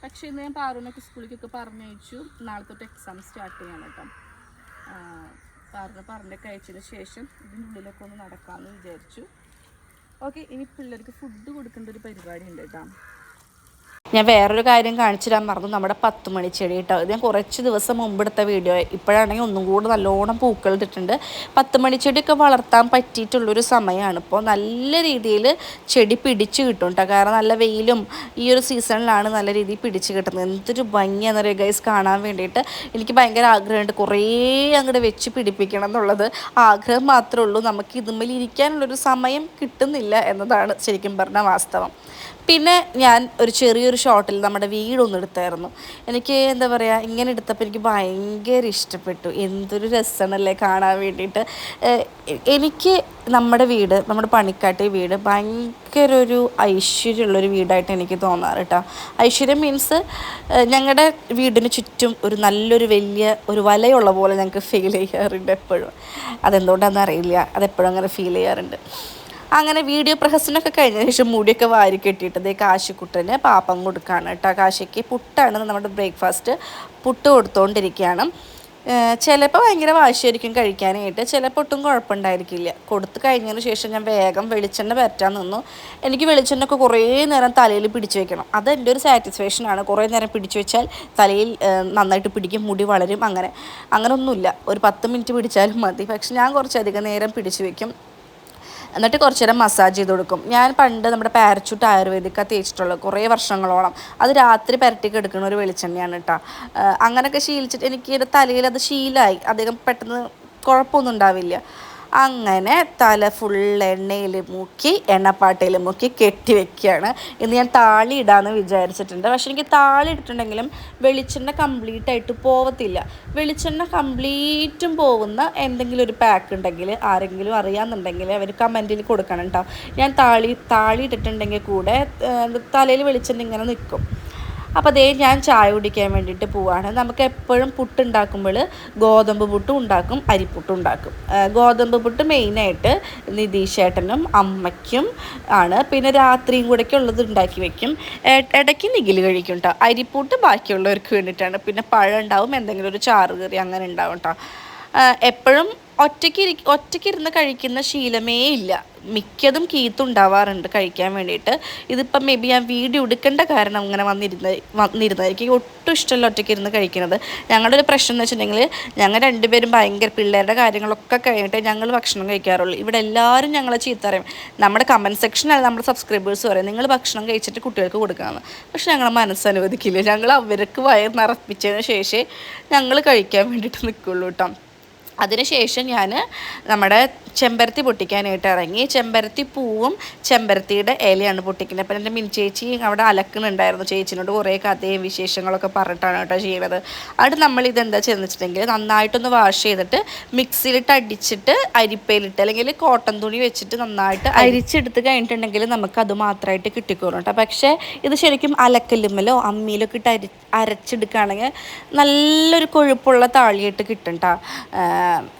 പക്ഷേ ഇന്ന് ഞാൻ പാറുവിനൊക്കെ സ്കൂളിലേക്കൊക്കെ പറഞ്ഞയച്ചു. നാളെ തൊട്ട് എക്സാം സ്റ്റാർട്ട് ചെയ്യണം കേട്ടോ. പാറിന് പറഞ്ഞൊക്കെ അയച്ചതിന് ശേഷം ഇതിന്റെ ഉള്ളിലൊക്കെ ഒന്ന് നടക്കാമെന്ന് വിചാരിച്ചു. ഓക്കെ ഇനി പിള്ളേർക്ക് ഫുഡ് കൊടുക്കേണ്ട ഒരു പരിപാടി ഉണ്ട് കേട്ടോ. ഞാൻ വേറൊരു കാര്യം കാണിച്ചു തരാൻ മറന്നു. നമ്മുടെ പത്ത് മണി ചെടി കേട്ടോ. ഇത് ഞാൻ കുറച്ച് ദിവസം മുമ്പ് എടുത്ത വീഡിയോ. ഇപ്പോഴാണെങ്കിൽ ഒന്നും കൂടെ നല്ലോണം പൂക്കൾ ഇട്ടിട്ടുണ്ട്. പത്ത് മണി ചെടിയൊക്കെ വളർത്താൻ പറ്റിയിട്ടുള്ളൊരു സമയമാണ്. ഇപ്പോൾ നല്ല രീതിയിൽ ചെടി പിടിച്ച് കിട്ടും കേട്ടോ. കാരണം നല്ല വെയിലും ഈ ഒരു സീസണിലാണ് നല്ല രീതിയിൽ പിടിച്ച് കിട്ടുന്നത്. എന്തൊരു ഭംഗിയാണെന്ന് പറയുക ഗൈസ് കാണാൻ വേണ്ടിയിട്ട് എനിക്ക് ഭയങ്കര ആഗ്രഹമുണ്ട്. കുറേ അങ്ങോട്ട് വെച്ച് പിടിപ്പിക്കണം എന്നുള്ളത്. ആഗ്രഹം മാത്രമേ ഉള്ളൂ. നമുക്ക് ഇതുമ്മൽ ഇരിക്കാനുള്ളൊരു സമയം കിട്ടുന്നില്ല എന്നതാണ് ശരിക്കും പറഞ്ഞ വാസ്തവം. പിന്നെ ഞാൻ ഒരു ചെറിയൊരു ഷോട്ടിൽ നമ്മുടെ വീടൊന്നും എടുത്തായിരുന്നു. എനിക്ക് എന്താ പറയുക ഇങ്ങനെ എടുത്തപ്പോൾ എനിക്ക് ഭയങ്കര ഇഷ്ടപ്പെട്ടു. എന്തൊരു രസമാണല്ലേ കാണാൻ വേണ്ടിയിട്ട്. എനിക്ക് നമ്മുടെ വീട് നമ്മുടെ പണിക്കാട്ടി വീട് ഭയങ്കര ഒരു ഐശ്വര്യമുള്ളൊരു വീടായിട്ട് എനിക്ക് തോന്നാറ് കേട്ടോ ഐശ്വര്യം മീൻസ് ഞങ്ങളുടെ വീടിന് ചുറ്റും ഒരു നല്ലൊരു വലിയ ഒരു വലയുള്ള പോലെ ഞങ്ങൾക്ക് ഫീൽ ചെയ്യാറുണ്ട് എപ്പോഴും. അതെന്തുകൊണ്ടാണെന്ന് അറിയില്ല. അതെപ്പോഴും അങ്ങനെ ഫീൽ ചെയ്യാറുണ്ട്. അങ്ങനെ വീഡിയോ പ്രഹസനമൊക്കെ കഴിഞ്ഞ ശേഷം മുടിയൊക്കെ വാരി കെട്ടിയിട്ടത് കാശിക്കുട്ടന് പാപ്പം കൊടുക്കുകയാണ് കേട്ടോ. കാശിക്ക് പുട്ടാണ് നമ്മുടെ ബ്രേക്ക്ഫാസ്റ്റ്. പുട്ട് കൊടുത്തുകൊണ്ടിരിക്കുകയാണ് ചിലപ്പോൾ ഭയങ്കര വാശിയായിരിക്കും കഴിക്കാനായിട്ട്. ചിലപ്പോൾ ഒട്ടും കുഴപ്പമുണ്ടായിരിക്കില്ല. കൊടുത്തു കഴിഞ്ഞതിന് ശേഷം ഞാൻ വേഗം വെളിച്ചെണ്ണ പറ്റാൻ നിന്നു. എനിക്ക് വെളിച്ചെണ്ണ ഒക്കെ കുറേ നേരം തലയിൽ പിടിച്ചു വെക്കണം. അത് എന്റെ ഒരു സാറ്റിസ്ഫാക്ഷനാണ് കുറേ നേരം പിടിച്ചു വെച്ചാൽ തലയിൽ നന്നായിട്ട് പിടിക്കും മുടി വളരും അങ്ങനെ. അങ്ങനെ ഒന്നുമില്ല ഒരു പത്ത് മിനിറ്റ് പിടിച്ചാലും മതി. പക്ഷെ ഞാൻ കുറച്ചധികം നേരം പിടിച്ചു വെക്കും. എന്നിട്ട് കുറച്ച് നേരം മസാജ് ചെയ്ത് കൊടുക്കും. ഞാൻ പണ്ട് നമ്മുടെ പാരച്ചൂട്ട് ആയുർവേദിക്ക തേച്ചിട്ടുള്ള കുറേ വർഷങ്ങളോളം അത് രാത്രി പുരട്ടിക്ക് എടുക്കുന്ന ഒരു വെളിച്ചെണ്ണയാണ് കേട്ടോ അങ്ങനെയൊക്കെ ശീലിച്ചിട്ട് എനിക്ക് തലയിൽ അത് ശീലമായി അധികം പെട്ടെന്ന് കുഴപ്പമൊന്നും ഉണ്ടാവില്ല. അങ്ങനെ തല ഫുൾ എണ്ണയിൽ മുക്കി എണ്ണപ്പാട്ടയിൽ മുക്കി കെട്ടി വെക്കുകയാണ്. ഇന്ന് ഞാൻ താളി ഇടാമെന്ന് വിചാരിച്ചിട്ടുണ്ട്. പക്ഷെ എനിക്ക് താളി ഇട്ടിട്ടുണ്ടെങ്കിലും വെളിച്ചെണ്ണ കംപ്ലീറ്റ് ആയിട്ട് പോവത്തില്ല. വെളിച്ചെണ്ണ കംപ്ലീറ്റും പോകുന്ന എന്തെങ്കിലും ഒരു പാക്ക് ഉണ്ടെങ്കിൽ ആരെങ്കിലും അറിയാമെന്നുണ്ടെങ്കിൽ അവർ കമന്റിൽ കൊടുക്കണം കേട്ടോ ഞാൻ താളി താളി ഇട്ടിട്ടുണ്ടെങ്കിൽ കൂടെ തലയിൽ വെളിച്ചെണ്ണ ഇങ്ങനെ നിൽക്കും അപ്പോൾ അതേ ഞാൻ ചായ കുടിക്കാൻ വേണ്ടിയിട്ട് പോവാണ്. നമുക്ക് എപ്പോഴും പുട്ടുണ്ടാക്കുമ്പോൾ ഗോതമ്പ് പുട്ടും ഉണ്ടാക്കും അരിപ്പുട്ടും ഉണ്ടാക്കും. ഗോതമ്പ് പുട്ട് മെയിനായിട്ട് നിതീഷ് ചേട്ടനും അമ്മയ്ക്കും ആണ്. പിന്നെ രാത്രിയും കൂടെയൊക്കെ ഉള്ളത് ഉണ്ടാക്കി വെക്കും. ഇടയ്ക്ക് നികിൽ കഴിക്കും കേട്ടോ അരിപ്പൂട്ട് ബാക്കിയുള്ളവർക്ക് വേണ്ടിയിട്ടാണ്. പിന്നെ പഴം ഉണ്ടാവും എന്തെങ്കിലും ഒരു ചാറ് കറി അങ്ങനെ ഉണ്ടാവും കേട്ടോ എപ്പോഴും ഒറ്റയ്ക്ക് ഇരി ഒറ്റയ്ക്ക് ഇരുന്ന് കഴിക്കുന്ന ശീലമേ ഇല്ല. മിക്കതും കീത്തുണ്ടാവാറുണ്ട് കഴിക്കാൻ വേണ്ടിയിട്ട്. ഇതിപ്പം മേ ബി ഞാൻ വീഡിയോ എടുക്കേണ്ട കാരണം അങ്ങനെ വന്നിരുന്ന എനിക്ക് ഒട്ടും ഇഷ്ടമല്ല ഒറ്റയ്ക്ക് ഇരുന്ന് കഴിക്കുന്നത്. ഞങ്ങളുടെ ഒരു പ്രശ്നം എന്ന് വെച്ചിട്ടുണ്ടെങ്കിൽ ഞങ്ങൾ രണ്ടുപേരും ഭയങ്കര പിള്ളേരുടെ കാര്യങ്ങളൊക്കെ കഴിഞ്ഞിട്ട് ഞങ്ങൾ ഭക്ഷണം കഴിക്കാറുള്ളൂ. ഇവിടെ എല്ലാവരും ഞങ്ങളെ ചീത്ത പറയും. നമ്മുടെ കമന്റ് സെക്ഷനിൽ നമ്മുടെ സബ്സ്ക്രൈബേഴ്സ് പറയും. നിങ്ങൾ ഭക്ഷണം കഴിച്ചിട്ട് കുട്ടികൾക്ക് കൊടുക്കാമെന്ന് പക്ഷെ ഞങ്ങളെ മനസ്സനുവദിക്കില്ല ഞങ്ങൾ അവർക്ക് വയർ നിറപ്പിച്ചതിന് ശേഷം ഞങ്ങൾ കഴിക്കാൻ വേണ്ടിയിട്ട് നിൽക്കുള്ളൂ കേട്ടോ. അതിനുശേഷം ഞാൻ നമ്മുടെ ചെമ്പരത്തി പൊട്ടിക്കാനായിട്ട് ഇറങ്ങി. ചെമ്പരത്തി പൂവും ചെമ്പരത്തിയുടെ ഇലയാണ് പൊട്ടിക്കുന്നത്. അപ്പം എന്റെ മിനി ചേച്ചി അവിടെ അലക്കുന്നുണ്ടായിരുന്നു ചേച്ചിനോട് കുറേ കഥയും വിശേഷങ്ങളൊക്കെ പറഞ്ഞിട്ടാണ് കേട്ടോ ചെയ്യുന്നത് അവിടെ നമ്മൾ ഇതെന്താ ചെയ്യുന്നത് വെച്ചിട്ടുണ്ടെങ്കിൽ നന്നായിട്ടൊന്ന് വാഷ് ചെയ്തിട്ട് മിക്സിയിലിട്ട് അടിച്ചിട്ട് അരിപ്പയിലിട്ട് അല്ലെങ്കിൽ കോട്ടൺ തുണി വെച്ചിട്ട് നന്നായിട്ട് അരിച്ചെടുത്ത് കഴിഞ്ഞിട്ടുണ്ടെങ്കിൽ നമുക്ക് അത് മാത്രമായിട്ട് കിട്ടിക്കോളും കേട്ടോ. പക്ഷേ ഇത് ശരിക്കും അലക്കല്ലുമ്മലോ അമ്മിയിലൊക്കെ ഇട്ട് അരി അരച്ചെടുക്കുകയാണെങ്കിൽ നല്ലൊരു കൊഴുപ്പുള്ള താളിയിട്ട് കിട്ടും കേട്ടോ.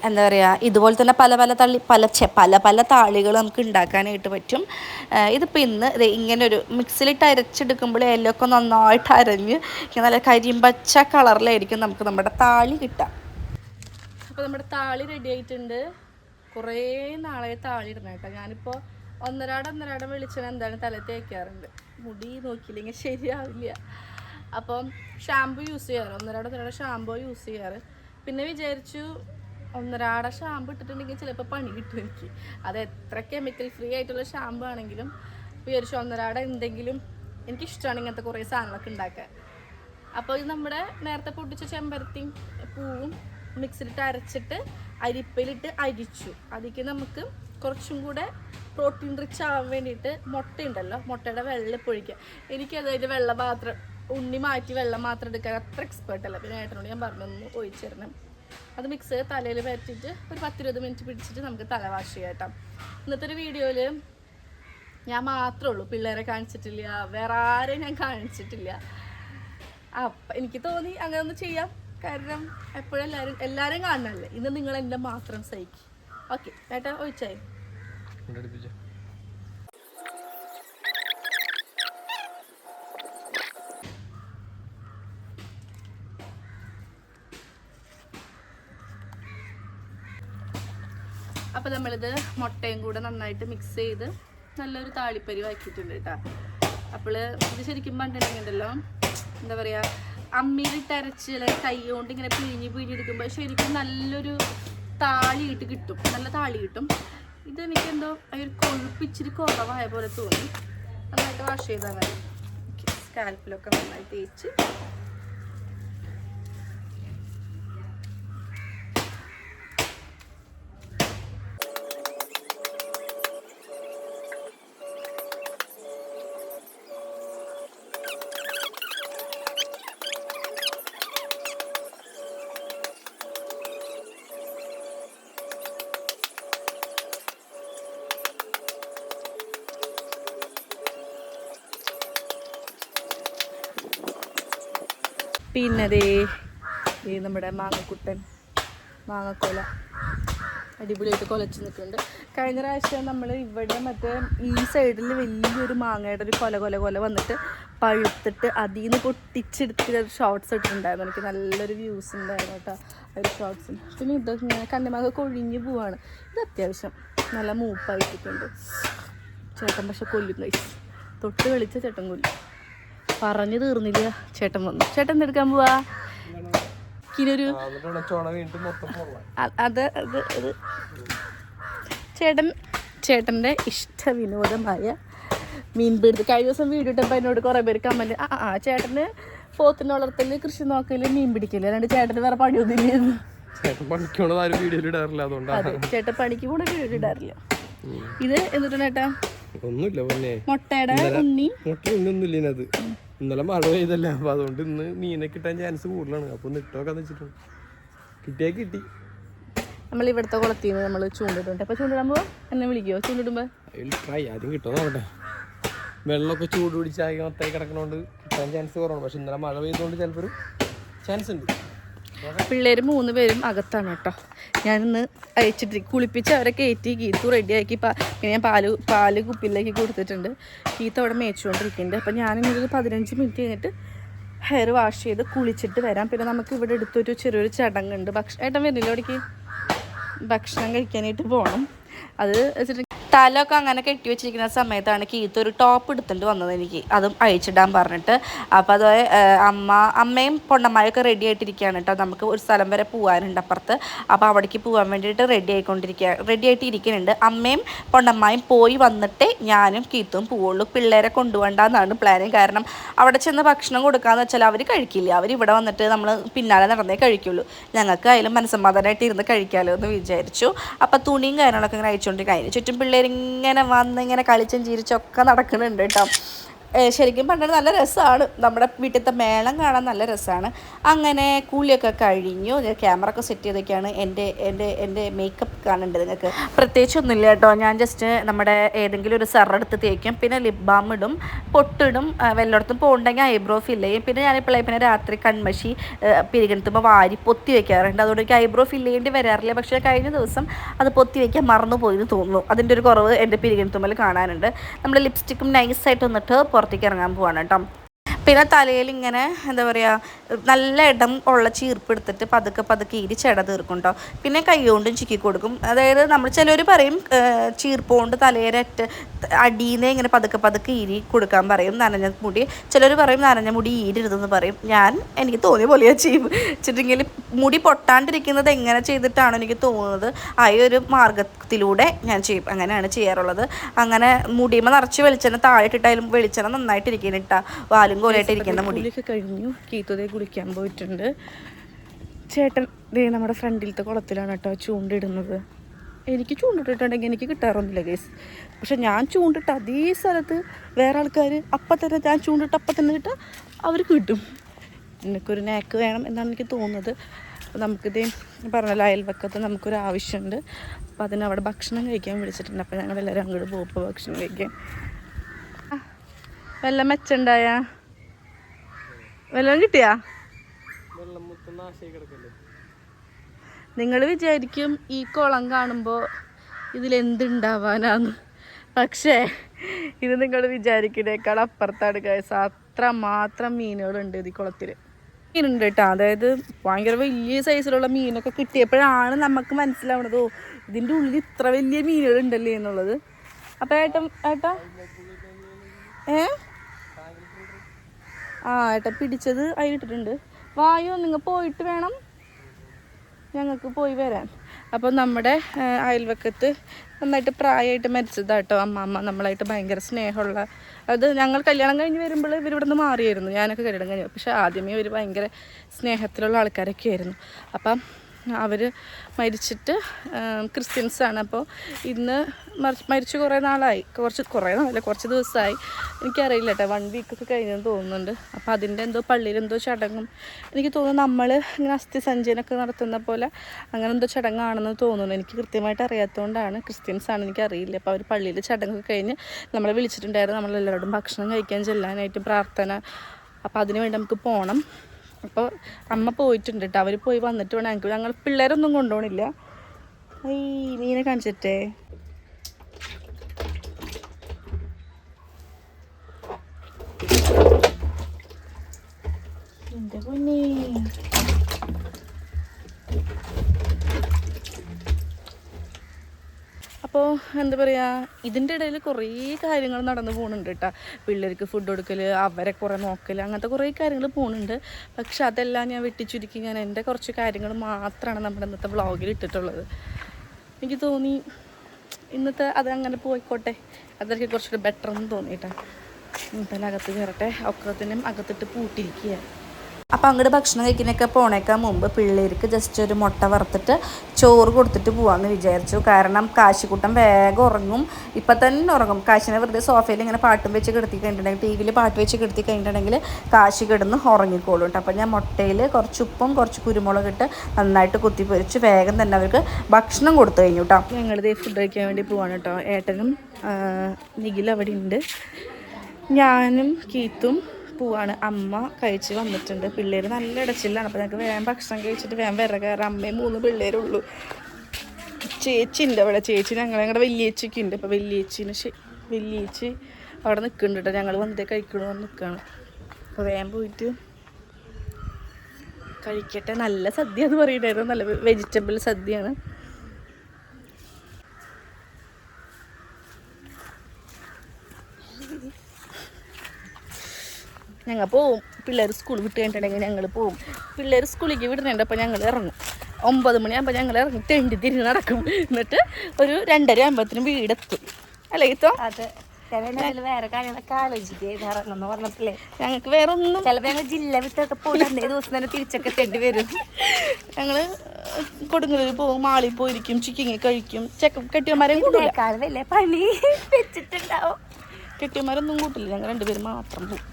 എന്താ പറയുക ഇതുപോലെ തന്നെ പല പല തള്ളി പല പല പല താളികൾ നമുക്ക് ഉണ്ടാക്കാനായിട്ട് പറ്റും. ഇതിപ്പോൾ ഇന്ന് ഇങ്ങനെ ഒരു മിക്സിലിട്ട് അരച്ചെടുക്കുമ്പോൾ എല്ലൊക്കെ നന്നായിട്ട് അരഞ്ഞ് നല്ല കരിമ്പച്ച കളറിലായിരിക്കും നമുക്ക് നമ്മുടെ താളി കിട്ടുക അപ്പോൾ നമ്മുടെ താളി റെഡി ആയിട്ടുണ്ട്. കുറേ നാളെ താളി ഇടണം കേട്ടോ. ഞാനിപ്പോൾ ഒന്നരാടം ഒന്നരാടം വെളിച്ചെണ്ണ എന്താണ് തല തേക്കാറുണ്ട്. മുടി നോക്കിയില്ലെങ്കിൽ ശരിയാവില്ല. അപ്പം ഷാമ്പു യൂസ് ചെയ്യാറ്. ഒന്നരാടം ഒന്നരാടം ഷാമ്പു യൂസ് ചെയ്യാറ്. പിന്നെ വിചാരിച്ചു ഒന്നരാട ഷാമ്പു ഇട്ടിട്ടുണ്ടെങ്കിൽ ചിലപ്പോൾ പണി കിട്ടും എനിക്ക് അത് എത്ര കെമിക്കൽ ഫ്രീ ആയിട്ടുള്ള ഷാമ്പു ആണെങ്കിലും വിചാരിച്ചു ഒന്നരാട എന്തെങ്കിലും എനിക്കിഷ്ടമാണ് ഇങ്ങനത്തെ കുറേ സാധനങ്ങളൊക്കെ ഉണ്ടാക്കാൻ. അപ്പോൾ ഇത് നമ്മുടെ നേരത്തെ പൊട്ടിച്ച ചെമ്പരത്തിയും പൂവും മിക്സിലിട്ട് അരച്ചിട്ട് അരിപ്പയിലിട്ട് അരിച്ചു. അതിലേക്ക് നമുക്ക് കുറച്ചും കൂടെ പ്രോട്ടീൻ റിച്ച് ആവാൻ വേണ്ടിയിട്ട് മുട്ടയുണ്ടല്ലോ മുട്ടയുടെ വെള്ളം പൊഴിക്കുക. എനിക്കത് അതിന്റെ വെള്ളം മാത്രം ഉണ്ണി മാറ്റി വെള്ളം മാത്രം എടുക്കാൻ അത്ര എക്സ്പേർട്ടല്ല പിന്നെ ഏട്ടനോട് ഞാൻ പറഞ്ഞൊന്ന് ഒഴിച്ചു തരണം. അത് മിക്സ് തലയിൽ പറ്റിയിട്ട് ഒരു പത്തിരുപത് മിനിറ്റ് പിടിച്ചിട്ട് നമുക്ക് തല വാഷ് ചെയ്യാം കേട്ടോ. ഇന്നത്തെ ഒരു വീഡിയോയിൽ ഞാൻ മാത്രമേ ഉള്ളൂ പിള്ളേരെ കാണിച്ചിട്ടില്ല വേറെ ആരെയും ഞാൻ കാണിച്ചിട്ടില്ല. അപ്പം എനിക്ക് തോന്നി അങ്ങനെ ഒന്ന് ചെയ്യാം. കാരണം എപ്പോഴും എല്ലാവരും കാണണല്ലേ? ഇന്ന് നിങ്ങൾ മാത്രം സഹിക്കും. ഓക്കെ ഏട്ടാ ഒഴിച്ചായി. അപ്പോൾ നമ്മളിത് മുട്ടയും കൂടെ നന്നായിട്ട് മിക്സ് ചെയ്ത് നല്ലൊരു താളിപ്പരി വാക്കിയിട്ടുണ്ട് കേട്ടോ അപ്പോൾ ഇത് ശരിക്കും പണ്ടുണ്ടെങ്കിണ്ടല്ലോ എന്താ പറയുക അമ്മിയിലിട്ട് അരച്ച് അല്ലെങ്കിൽ കൈ കൊണ്ട് ഇങ്ങനെ പിഴിഞ്ഞ് പിഴിഞ്ഞെടുക്കുമ്പോൾ ശരിക്കും നല്ലൊരു താളി ഇട്ട് കിട്ടും. നല്ല താളി കിട്ടും. ഇത് എനിക്കെന്തോ ഒരു കൊഴുപ്പിച്ചിരി കുറവായ പോലെ തോന്നി. നന്നായിട്ട് വാഷ് ചെയ്താൽ മതി. സ്കാൽപ്പിലൊക്കെ നന്നായി തേച്ച്. പിന്നെ ദേ ഈ നമ്മുടെ മാങ്ങക്കുട്ടൻ മാങ്ങക്കൊല. അടിപൊളിയായിട്ട് കൊലച്ച് നിൽക്കുന്നുണ്ട്. കഴിഞ്ഞ പ്രാവശ്യം നമ്മൾ ഇവിടെ മറ്റേ ഈ സൈഡിൽ വലിയൊരു മാങ്ങയുടെ ഒരു കൊല കൊല കൊല വന്നിട്ട് പഴുത്തിട്ട് അതിൽ നിന്ന് പൊട്ടിച്ചെടുത്ത് ഷോർട്ട്സ് ഇട്ടിട്ടുണ്ടായിരുന്നു. എനിക്ക് നല്ലൊരു വ്യൂസ് ഉണ്ടായിരുന്നു കേട്ടോ ഒരു ഷോർട്സിന് പിന്നെ ഇതൊക്കെ കണ്ണിമാങ്ങ കൊഴിഞ്ഞ് പോവാണ്. ഇത് അത്യാവശ്യം നല്ല മൂപ്പായിട്ടുണ്ട് ചേട്ടൻ പക്ഷെ കൊല്ലും കഴിച്ചു തൊട്ട് കളിച്ച ചേട്ടൻ കൊല്ലും. പറഞ്ഞു തീർന്നില്ല. ചേട്ടൻ വന്നു. ചേട്ടൻ എന്തെടുക്കാൻ പോവാ? കിനൊരു അത് അത് അത്. ചേട്ടൻ ചേട്ടന്റെ ഇഷ്ട വിനോദമായ മീൻ പിടുത്തം. കഴിഞ്ഞ ദിവസം വീഡിയോ ഇട്ടപ്പോൾ എന്നോട് കുറേ പേര് കമന്റ് ആ ആ ചേട്ടന് പോത്തിന് വളർത്തൽ കൃഷി നോക്കൽ മീൻ പിടിക്കൽ. അല്ലാണ്ട് ചേട്ടന് വേറെ പണിയൊന്നുമില്ലായിരുന്നു ചേട്ടൻ പണിക്കോണത് ആരും വീഡിയോയിൽ ഇടാറില്ല അതുകൊണ്ടാണ് അതെ ചേട്ടൻ പണിക്ക് പോണ വീഡിയോ ഇടാറില്ല. ഇത് എന്നിട്ടാണ് ചേട്ടാ? ഒന്നുമില്ല മുട്ടയുടെ ഉണ്ണി. മുട്ട ഒന്നൊന്നുമില്ല ഇതിനകത്ത്. ഇന്നലെ മഴ പെയ്തല്ലേ അപ്പൊ അതുകൊണ്ട് ഇന്ന് മീനെ കിട്ടാൻ ചാൻസ് കൂടുതലാണ്. അപ്പൊ ഒന്ന് ഇട്ടോക്കാന്ന് വെച്ചിട്ടുണ്ട്. കിട്ടിയാ കിട്ടി. നമ്മൾ ഇവിടുത്തെ കുളത്തിൽ നിന്ന് നമ്മൾ ചൂണ്ടിട്ടുണ്ട് അപ്പോൾ ചൂണ്ടിടുമ്പോൾ എന്നെ വിളിക്കുമോ ചൂണ്ടിടുമ്പോൾ അതിൽ ട്രൈ ആദ്യം കിട്ടുമോ നോക്കട്ടെ. വെള്ളമൊക്കെ ചൂട് പിടിച്ചായി മൊത്തമായി കിടക്കണോണ്ട് കിട്ടാൻ ചാൻസ് കുറവാണ്. പക്ഷെ ഇന്നലെ മഴ പെയ്തുകൊണ്ട് ചിലപ്പോൾ ഒരു ചാൻസ് ഉണ്ട്. പിള്ളേർ മൂന്ന് പേരും അകത്താണ് കേട്ടോ. ഞാനിന്ന് അയച്ചിട്ട് കുളിപ്പിച്ച് അവരെ കയറ്റി ഗീത്തു റെഡിയാക്കി പാ ഞാൻ പാൽ പാൽ കുപ്പിയിലേക്ക് കൊടുത്തിട്ടുണ്ട്. ഗീത്ത് അവിടെ മേച്ചുകൊണ്ടിരിക്കുന്നുണ്ട് അപ്പം ഞാനിന്നൊരു പതിനഞ്ച് മിനിറ്റ് കഴിഞ്ഞിട്ട് ഹെയർ വാഷ് ചെയ്ത് കുളിച്ചിട്ട് വരാം. പിന്നെ നമുക്ക് ഇവിടെ അടുത്തൊരു ചെറിയൊരു ചടങ്ങുണ്ട്. ഭക്ഷണം ഏട്ടൻ വരുന്നില്ല അവിടേക്ക്? ഭക്ഷണം കഴിക്കാനായിട്ട് പോകണം അത് വെച്ചിട്ട് തലമൊക്കെ അങ്ങനെ കെട്ടി വെച്ചിരിക്കുന്ന സമയത്താണ് കീത്ത് ഒരു ടോപ്പ് എടുത്തിട്ട് വന്നത് എനിക്ക്. അതും അഴിച്ചിടാൻ പറഞ്ഞിട്ട്. അപ്പോൾ അത് അമ്മ അമ്മയും പൊണ്ണമ്മയൊക്കെ റെഡി ആയിട്ടിരിക്കുകയാണ് കേട്ടോ. നമുക്ക് ഒരു സ്ഥലം വരെ പോകാനുണ്ട് അപ്പുറത്ത്. അപ്പോൾ അവിടേക്ക് പോകാൻ വേണ്ടിയിട്ട് റെഡി ആയിക്കൊണ്ടിരിക്കുക റെഡി ആയിട്ട് ഇരിക്കുന്നുണ്ട് അമ്മയും പൊണ്ണമ്മയും പോയി വന്നിട്ടേ ഞാനും കീത്തും പോവുള്ളൂ. പിള്ളേരെ കൊണ്ടുപോകണ്ടെന്നാണ് പ്ലാനിങ് കാരണം അവിടെ ചെന്ന് ഭക്ഷണം കൊടുക്കാന്ന് വെച്ചാൽ അവർ കഴിക്കില്ല. അവർ ഇവിടെ വന്നിട്ട് നമ്മൾ പിന്നാലെ നടന്നേ കഴിക്കുള്ളൂ. ഞങ്ങൾക്ക് അതിലും മനസ്സമാധാനമായിട്ട് ഇരുന്ന് കഴിക്കാമല്ലോ എന്ന് വിചാരിച്ചു. അപ്പോൾ തുണിയും കാര്യങ്ങളൊക്കെ ഇങ്ങനെ അയച്ചുകൊണ്ടിരിക്കുക അതിന് ചുറ്റും പിള്ളേർ ഇങ്ങനെ വന്ന് ഇങ്ങനെ കളിച്ചും ഒക്കെ നടക്കുന്നുണ്ട് കേട്ടോ ശരിക്കും പറഞ്ഞാൽ നല്ല രസമാണ്. നമ്മുടെ വീട്ടിലത്തെ മേളം കാണാൻ നല്ല രസമാണ്. അങ്ങനെ കൂലിയൊക്കെ കഴിഞ്ഞു. ക്യാമറ ഒക്കെ സെറ്റ് ചെയ്തൊക്കെയാണ് എന്റെ എന്റെ എന്റെ മേക്കപ്പ് കാണേണ്ടത് നിങ്ങൾക്ക്. പ്രത്യേകിച്ച് ഒന്നുമില്ല കേട്ടോ. ഞാൻ ജസ്റ്റ് നമ്മുടെ ഏതെങ്കിലും ഒരു സെറ എടുത്ത് തേക്കും. പിന്നെ ലിപ് ബാം ഇടും പൊട്ടിടും വെള്ളടത്തും പോകണ്ടെങ്കിൽ ഐബ്രോ ഫില്ല് ചെയ്യും. പിന്നെ ഞാനിപ്പോൾ പിന്നെ രാത്രി കൺമഷി പിരികെടുത്തുമ്പോൾ വാരി പൊത്തി വെക്കാറുണ്ട്. അതുകൊണ്ട് എനിക്ക് ഐബ്രോ ഫില്ല് ചെയ്യേണ്ടി വരാറില്ല. പക്ഷേ കഴിഞ്ഞ ദിവസം അത് പൊത്തി വയ്ക്കാൻ മറന്നു പോയി തോന്നുന്നു. അതിന്റെ ഒരു കുറവ് എന്റെ പിരികെടുത്തുമ്പോൾ കാണാനുണ്ട്. നമ്മുടെ ലിപ്സ്റ്റിക്കും നൈസായിട്ട് വന്നിട്ട് പുറത്തേക്ക് ഇറങ്ങാൻ പോവാണ് കേട്ടോ. പിന്നെ തലയിൽ ഇങ്ങനെ എന്താ പറയുക നല്ല ഇടം ഉള്ള ചീർപ്പ് എടുത്തിട്ട് പതുക്കെ പതുക്കെ ഇരി ചെട തീർക്കും പിന്നെ കൈ കൊണ്ടും ചിക്കി കൊടുക്കും. അതായത് നമ്മൾ ചിലർ പറയും ചീർപ്പ് കൊണ്ട് തലയിലറ്റ അടിയിനെ ഇങ്ങനെ പതുക്കെ പതുക്കെ ഇരി കൊടുക്കാൻ പറയും നനഞ്ഞ മുടി. ചിലർ പറയും നനഞ്ഞ മുടി ഈരരുതെന്ന് പറയും. ഞാൻ എനിക്ക് തോന്നിയ പോലെയാ ചെയ്യും. വെച്ചിട്ടെങ്കിൽ മുടി പൊട്ടാണ്ടിരിക്കുന്നത് എങ്ങനെ ചെയ്തിട്ടാണ് എനിക്ക് തോന്നുന്നത് ആ ഒരു മാർഗത്തിലൂടെ ഞാൻ ചെയ്യും. അങ്ങനെയാണ് ചെയ്യാറുള്ളത്. അങ്ങനെ മുടിയുമ്പോൾ നിറച്ച് വെളിച്ചെണ്ണ താഴെ ഇട്ടിട്ടായാലും വെളിച്ചെണ്ണ നന്നായിട്ടിരിക്കുന്നിട്ടാ വാലും കോലായിട്ട് ഇരിക്കുന്ന മുടി. കഴിഞ്ഞു കീത്തുതേ കുളിക്കാൻ പോയിട്ടുണ്ട്. ചേട്ടൻ ദേ നമ്മുടെ ഫ്രണ്ടിലത്തെ കുളത്തിലാണ് കേട്ടോ ചൂണ്ടിടുന്നത്. എനിക്ക് ചൂണ്ടിട്ടിട്ടുണ്ടെങ്കിൽ എനിക്ക് കിട്ടാറൊന്നുമില്ല ഗേസ് പക്ഷെ ഞാൻ ചൂണ്ടിട്ട് അതേ സ്ഥലത്ത് വേറെ ആൾക്കാർ അപ്പം തന്നെ ഞാൻ ചൂണ്ടിട്ട് അപ്പം തന്നെ ഇട്ടാൽ അവർക്ക് കിട്ടും. എനിക്കൊരു നേക്ക് വേണം എന്നാണ് എനിക്ക് തോന്നുന്നത്. നമുക്കിത് നമുക്കിതേ പറഞ്ഞല്ലോ അയൽവക്കത്ത് നമുക്കൊരു ആവശ്യമുണ്ട്. അപ്പോൾ അതിന് അവിടെ ഭക്ഷണം കഴിക്കാൻ വിളിച്ചിട്ടുണ്ട്. അപ്പോൾ ഞങ്ങളെല്ലാവരും അങ്ങോട്ട് പോകുമ്പോൾ ഭക്ഷണം കഴിക്കാൻ. വല്ല മെച്ചുണ്ടായ വല്ലതും കിട്ടിയാ? വെള്ളം നാശമായി നിങ്ങൾ വിചാരിക്കും ഈ കുളം കാണുമ്പോൾ ഇതിലെന്തുണ്ടാവാനാന്ന്. പക്ഷേ ഇത് നിങ്ങൾ വിചാരിക്കുന്നേക്കാൾ അപ്പുറത്താണ് കേസ് അത്ര മാത്രം മീനുകളുണ്ട് ഈ കുളത്തിൽ മീനുണ്ട് കേട്ടോ. അതായത് ഭയങ്കര വലിയ സൈസിലുള്ള മീനൊക്കെ കിട്ടിയപ്പോഴാണ് നമുക്ക് മനസ്സിലാവണത്. ഓ ഇതിന്റെ ഉള്ളിൽ ഇത്ര വലിയ മീനുകളുണ്ടല്ലേ എന്നുള്ളത്. അപ്പം ഏട്ടൻ ഏട്ടാ? ഏ? ആ ഏട്ടാ പിടിച്ചത് അതിലിട്ടിട്ടുണ്ട് വായോ നിങ്ങൾ പോയിട്ട് വേണം. ഞങ്ങൾക്ക് പോയി വരാൻ. അപ്പോൾ നമ്മുടെ അയൽവക്കത്ത് നന്നായിട്ട് പ്രായമായിട്ട് മരിച്ചതാട്ടോ അമ്മമ്മ. നമ്മളായിട്ട് ഭയങ്കര സ്നേഹമുള്ള അത് ഞങ്ങൾ കല്യാണം കഴിഞ്ഞ് വരുമ്പോൾ ഇവരിവിടെ നിന്ന് മാറിയായിരുന്നു. ഞാനൊക്കെ കല്യാണം കഴിഞ്ഞു. പക്ഷേ ആദ്യമേ ഇവർ ഭയങ്കര സ്നേഹത്തിലുള്ള ആൾക്കാരൊക്കെ ആയിരുന്നു അപ്പം അവർ മരിച്ചിട്ട് ക്രിസ്ത്യൻസാണ്. അപ്പോൾ ഇന്ന് മരിച്ച് കുറേ നാളായി. കുറച്ച് കുറേ നാളല്ല കുറച്ച് ദിവസമായി. എനിക്കറിയില്ല കേട്ടോ വൺ വീക്ക് വീക്കൊക്കെ കഴിഞ്ഞെന്ന് തോന്നുന്നുണ്ട്. അപ്പോൾ അതിന്റെ എന്തോ പള്ളിയിൽ എന്തോ ചടങ്ങും. എനിക്ക് തോന്നുന്നു നമ്മൾ ഇങ്ങനെ അസ്ഥി സഞ്ചയനൊക്കെ നടത്തുന്ന പോലെ അങ്ങനെ എന്തോ ചടങ്ങാണെന്ന് തോന്നുന്നു. എനിക്ക് കൃത്യമായിട്ട് അറിയാത്തതുകൊണ്ടാണ് ക്രിസ്ത്യൻസ് ആണ് എനിക്കറിയില്ല. അപ്പോൾ അവർ പള്ളിയിൽ ചടങ്ങൊക്കെ കഴിഞ്ഞ് നമ്മളെ വിളിച്ചിട്ടുണ്ടായിരുന്നു. നമ്മളെല്ലാവരോടും ഭക്ഷണം കഴിക്കാൻ ചെല്ലാനായിട്ട് പ്രാർത്ഥന. അപ്പോൾ അതിന് വേണ്ടി നമുക്ക് പോകണം അപ്പോൾ അമ്മ പോയിട്ടുണ്ട് കേട്ടോ അവർ പോയി വന്നിട്ട് വേണം. ഞങ്ങൾക്ക് ഞങ്ങൾ പിള്ളേരൊന്നും കൊണ്ടുപോകണില്ല ഈ മീനെ കാണിച്ചിട്ടേ. എന്റെ പൊന്നേ. അപ്പോൾ എന്താ പറയുക ഇതിന്റെ ഇടയിൽ കുറേ കാര്യങ്ങൾ നടന്നു പോകുന്നുണ്ട് കേട്ടോ പിള്ളേർക്ക് ഫുഡ് കൊടുക്കൽ അവരെ കുറേ നോക്കൽ അങ്ങനത്തെ കുറേ കാര്യങ്ങൾ പോകുന്നുണ്ട് പക്ഷെ അതെല്ലാം ഞാൻ വെട്ടിച്ചുരുക്കി ഞാൻ എന്റെ കുറച്ച് കാര്യങ്ങൾ മാത്രമാണ് നമ്മുടെ ഇന്നത്തെ വ്ളോഗിൽ ഇട്ടിട്ടുള്ളത്. എനിക്ക് തോന്നി ഇന്നത്തെ അത് അങ്ങനെ പോയിക്കോട്ടെ. അതൊക്കെ കുറച്ചുകൂടി ബെറ്റർ എന്ന് തോന്നിയിട്ടാണ് ഇന്നത്തെ അകത്ത് കയറട്ടെ ഒക്കത്തിനും അകത്തിട്ട് പൂട്ടിയിരിക്കുക അപ്പോൾ അങ്ങോട്ട് ഭക്ഷണം കഴിക്കുന്നൊക്കെ പോണേക്കാൻ മുമ്പ് പിള്ളേർക്ക് ജസ്റ്റ് ഒരു മുട്ട വറുത്തിട്ട് ചോറ് കൊടുത്തിട്ട് പോവാമെന്ന് വിചാരിച്ചു. കാരണം കാശിക്കൂട്ടം വേഗം ഉറങ്ങും. ഇപ്പം തന്നെ ഉറങ്ങും. കാശിനെ വെറുതെ സോഫയിൽ ഇങ്ങനെ പാട്ടും വെച്ച് കിടത്തി കഴിഞ്ഞിട്ടുണ്ടെങ്കിൽ ടി വിയിൽ പാട്ട് വെച്ച് കിടത്തി കഴിഞ്ഞിട്ടുണ്ടെങ്കിൽ കാശി കിടന്ന് ഉറങ്ങിക്കോളും അപ്പോൾ ഞാൻ മുട്ടയിൽ കുറച്ച് ഉപ്പും കുറച്ച് കുരുമുളക് ഇട്ട് നന്നായിട്ട് കുത്തി പൊരിച്ച് വേഗം തന്നെ അവർക്ക് ഭക്ഷണം കൊടുത്തു കഴിഞ്ഞു കേട്ടോ ഞങ്ങളിത് ഫുഡ് കഴിക്കാൻ വേണ്ടി പോവാണ് കേട്ടോ ഏട്ടനും നിഖിൽ അവിടെ ഉണ്ട് ഞാനും കീത്തും പോവാണ്. അമ്മ കഴിച്ച് വന്നിട്ടുണ്ട്. പിള്ളേർ നല്ല ഇടച്ചില്ലാണ് അപ്പോൾ ഞങ്ങൾക്ക് വേഗം ഭക്ഷണം കഴിച്ചിട്ട് വേഗം വിറ കയറാം. അമ്മയും മൂന്ന് പിള്ളേരുള്ളൂ ചേച്ചി ഉണ്ട് അവിടെ. ചേച്ചി ഞങ്ങൾ ഞങ്ങളുടെ വലിയേച്ചിക്ക് ഉണ്ട് അപ്പോൾ വലിയേച്ചിന് വലിയേച്ചി അവിടെ നിൽക്കുന്നുണ്ട് കേട്ടോ ഞങ്ങൾ വന്നിട്ട് കഴിക്കണു വന്ന് നിൽക്കുകയാണ് അപ്പോൾ വേഗം പോയിട്ട് കഴിക്കട്ടെ. നല്ല സദ്യ എന്ന് പറയുന്നുണ്ടായിരുന്നു നല്ല വെജിറ്റബിൾ സദ്യയാണ്. ഞങ്ങൾ പോവും. പിള്ളേർ സ്കൂൾ വിട്ട് കഴിഞ്ഞിട്ടുണ്ടെങ്കിൽ ഞങ്ങൾ പോവും. പിള്ളേർ സ്കൂളിലേക്ക് വിടുന്നുണ്ട് അപ്പോൾ ഞങ്ങൾ ഇറങ്ങും. ഒമ്പത് മണിയാകുമ്പോൾ ഞങ്ങൾ ഇറങ്ങി തെണ്ടി തിരിഞ്ഞ് നടക്കും. എന്നിട്ട് ഒരു രണ്ടര ആകുമ്പോഴത്തേനും വീടെത്തും. അല്ലേ ഇത്തോ അതെ. വേറെ കാര്യങ്ങളൊക്കെ ആലോചിച്ചിട്ട് ഇറങ്ങുന്ന പറഞ്ഞപ്പോഴേ ഞങ്ങൾക്ക് വേറെ ഒന്നും ചിലപ്പോൾ ഞങ്ങൾ ജില്ല വിട്ടൊക്കെ പോയി അന്നേ ദിവസം തന്നെ തിരിച്ചൊക്കെ തേണ്ടി വരും. ഞങ്ങൾ കൊടുങ്ങല്ലൂർ പോകും മാളിൽ പോയിരിക്കും ചിക്കിങ്ങി കഴിക്കും. ചെക്ക കെട്ടിയമാരെ കൂട്ടില്ല പണി വെച്ചിട്ടുണ്ടാവും. കെട്ടിയന്മാരൊന്നും കൂട്ടില്ല. ഞങ്ങൾ രണ്ടുപേരും മാത്രം പോകും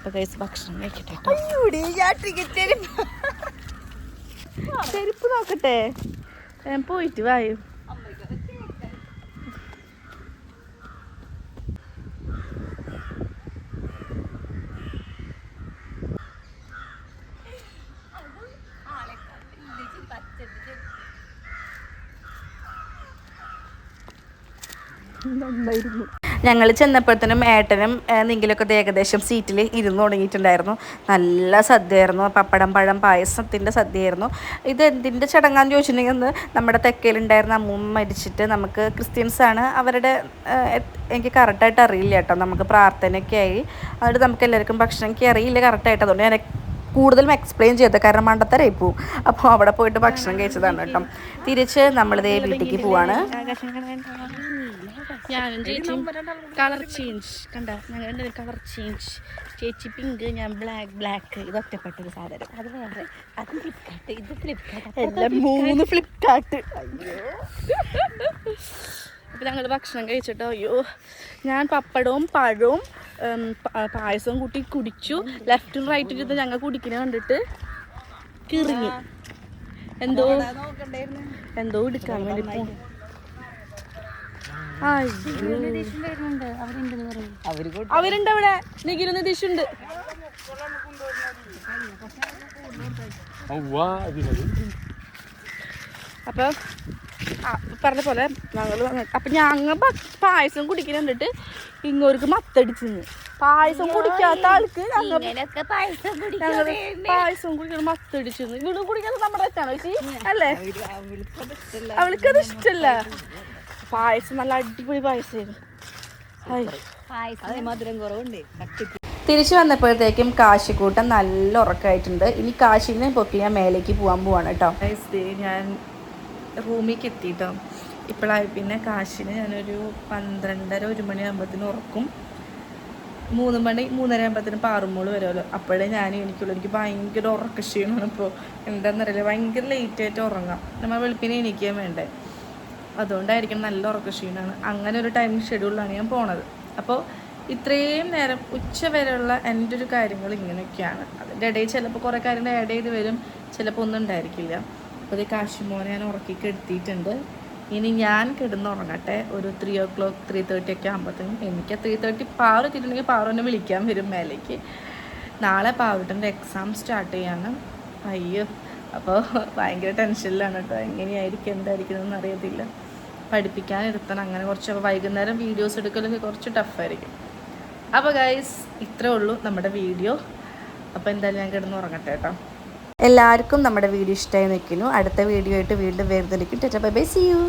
അപ്പോൾ കൈസ് ഭക്ഷണം കഴിക്കട്ടെ. ചെരുപ്പ് നോക്കട്ടെ. ഞാൻ പോയിട്ട് വായു ഞങ്ങൾ ചെന്നപ്പോഴത്തേനും ഏട്ടനും നിങ്കിലൊക്കെ ഏകദേശം സീറ്റിൽ ഇരുന്ന് തുടങ്ങിയിട്ടുണ്ടായിരുന്നു നല്ല സദ്യയായിരുന്നു. പപ്പടം പഴം പായസത്തിന്റെ സദ്യയായിരുന്നു. ഇത് എന്തിന്റെ ചടങ്ങാന്ന് ചോദിച്ചിട്ടുണ്ടെങ്കിൽ നമ്മുടെ തെക്കയിലുണ്ടായിരുന്ന അമ്മൂമ്മ മരിച്ചിട്ട് നമുക്ക് ക്രിസ്ത്യൻസാണ് അവരുടെ എനിക്ക് കറക്റ്റായിട്ട് അറിയില്ല കേട്ടോ. നമുക്ക് പ്രാർത്ഥനയൊക്കെ ആയി. അതുകൊണ്ട് നമുക്ക് എല്ലാവർക്കും ഭക്ഷണം എനിക്ക് അറിയില്ല കറക്റ്റായിട്ട് അതുകൊണ്ട് ഞാൻ കൂടുതലും എക്സ്പ്ലെയിൻ ചെയ്തത് കാരണം മണ്ടത്തരായി പോവും. അപ്പോൾ അവിടെ പോയിട്ട് ഭക്ഷണം കഴിച്ചതാണ് കേട്ടോ. തിരിച്ച് നമ്മളിതേ വീട്ടിലേക്ക് പോവാണ്. ഞാനും ചേച്ചി കളർ ചേഞ്ച് കണ്ട? ഞങ്ങൾ കളർ ചേഞ്ച് ചേച്ചി പിങ്ക് ഞാൻ ബ്ലാക്ക് ബ്ലാക്ക് ഇത് ഒറ്റപ്പെട്ടൊരു സാധനം. അത് വേറെ. അത് ഫ്ലിപ്കാർട്ട് ഇത് ഫ്ലിപ്കാർട്ട് എല്ലാം മൂന്ന് ഫ്ലിപ്കാർട്ട് അപ്പോൾ ഞങ്ങൾ ഭക്ഷണം കഴിച്ചിട്ടോ? അയ്യോ. ഞാൻ പപ്പടവും പഴവും പായസവും കൂട്ടി കുടിച്ചു. ലെഫ്റ്റും റൈറ്റും ചെയ്ത് ഞങ്ങൾ കുടിക്കുന്ന കണ്ടിട്ട് കിറങ്ങി. എന്തോ? എന്തോ എടുക്കാൻ വേണ്ടി പോ അയ്യോ വരുന്നുണ്ട് അവരുണ്ടെന്ന് പറയും അവർ അവരുണ്ട്. അവിടെ നിഖിലും നിതീഷ് ഉണ്ട്. അപ്പൊ പറഞ്ഞ പോലെ ഞങ്ങൾ അപ്പൊ ഞങ്ങൾ പായസം കുടിക്കുന്ന കണ്ടിട്ട് ഇങ്ങോർക്ക് മത്തടിച്ചിന്ന്. പായസം കുടിക്കാത്ത ആൾക്ക് ഞങ്ങൾ പായസം കുടിക്കണം മത്തടിച്ചിന്ന്. ഇവിടെ കുടിക്കാത്ത നമ്മുടെ അച്ഛനാണോ ചേച്ചി. അല്ലേ? അവൾക്കത് ഇഷ്ടല്ല. പായസം നല്ല അടിപൊളി പായസമായിരുന്നു. മധുരം കുറവുണ്ട്. തിരിച്ചു വന്നപ്പോഴത്തേക്കും കാശിക്കൂട്ടം നല്ല ഉറക്കമായിട്ടുണ്ട് ഇനി കാശിനെ പൊക്കി ഞാൻ മേലേക്ക് പോകാൻ പോവാണ് കേട്ടോ. ഞാൻ റൂമിലേക്ക് എത്തിട്ടോ. ഇപ്പോഴായി പിന്നെ കാശിന് ഞാനൊരു പന്ത്രണ്ടര ഒരു മണിയാകുമ്പോഴത്തേനും ഉറക്കും. മൂന്ന് മണി മൂന്നര ആകുമ്പോഴത്തേനും പാറുമോൾ വരുമല്ലോ. അപ്പോഴേ ഞാൻ എനിക്കുള്ളൂ എനിക്ക് ഭയങ്കര ഉറക്ക ക്ഷീണമാണ് ഇപ്പോൾ എന്താണെന്നറിയില്ല ഭയങ്കര ലേറ്റ് ആയിട്ട് ഉറങ്ങാം. നമ്മൾ വെളുപ്പിനെ എണീക്കാൻ വേണ്ടേ? അതുകൊണ്ടായിരിക്കും നല്ല ഉറക്ക ക്ഷീണമാണ് അങ്ങനെ ഒരു ടൈം ഷെഡ്യൂളിലാണ് ഞാൻ പോണത്. അപ്പോൾ ഇത്രയും നേരം ഉച്ച വരെയുള്ള എന്റെ ഒരു കാര്യങ്ങൾ ഇങ്ങനെയൊക്കെയാണ്. അതിന്റെ ഇടയിൽ ചിലപ്പോൾ കുറേ കാര്യങ്ങൾ ആഡ് ചെയ്ത് വരും. ചിലപ്പോൾ ഒന്നും ഉണ്ടായിരിക്കില്ല. അപ്പോൾ കാശിമോനെ ഞാൻ ഉറക്കി കെടുത്തിയിട്ടുണ്ട് ഇനി ഞാൻ കിടന്നുറങ്ങട്ടെ. ഒരു three o'clock three thirty ഒക്കെ ആകുമ്പോഴത്തേക്കും എനിക്ക് ത്രീ തേർട്ടി പാവർ എത്തിയിട്ടുണ്ടെങ്കിൽ പാറുവിനെ വിളിക്കാൻ വരും മേലേക്ക്. നാളെ പാവൂട്ടന്റെ എക്സാം സ്റ്റാർട്ട് ചെയ്യാണ്. അയ്യോ. അപ്പോൾ ഭയങ്കര ടെൻഷനിലാണ് കേട്ടോ. എങ്ങനെയായിരിക്കും എന്തായിരിക്കും അറിയത്തില്ല. പഠിപ്പിക്കാൻ ഇരുത്തണം. അങ്ങനെ കുറച്ച് വൈകുന്നേരം വീഡിയോസ് എടുക്കലൊക്കെ കുറച്ച് ടഫായിരിക്കും അപ്പോൾ ഗൈസ് ഇത്രേ ഉള്ളൂ നമ്മുടെ വീഡിയോ അപ്പോൾ എന്തായാലും ഞാൻ കിടന്ന് ഉറങ്ങട്ടെ കേട്ടോ. എല്ലാവർക്കും നമ്മുടെ വീഡിയോ ഇഷ്ടമായി നിൽക്കുന്നു അടുത്ത വീഡിയോ ആയിട്ട് വീണ്ടും വരുന്നതായിരിക്കും. By bye see U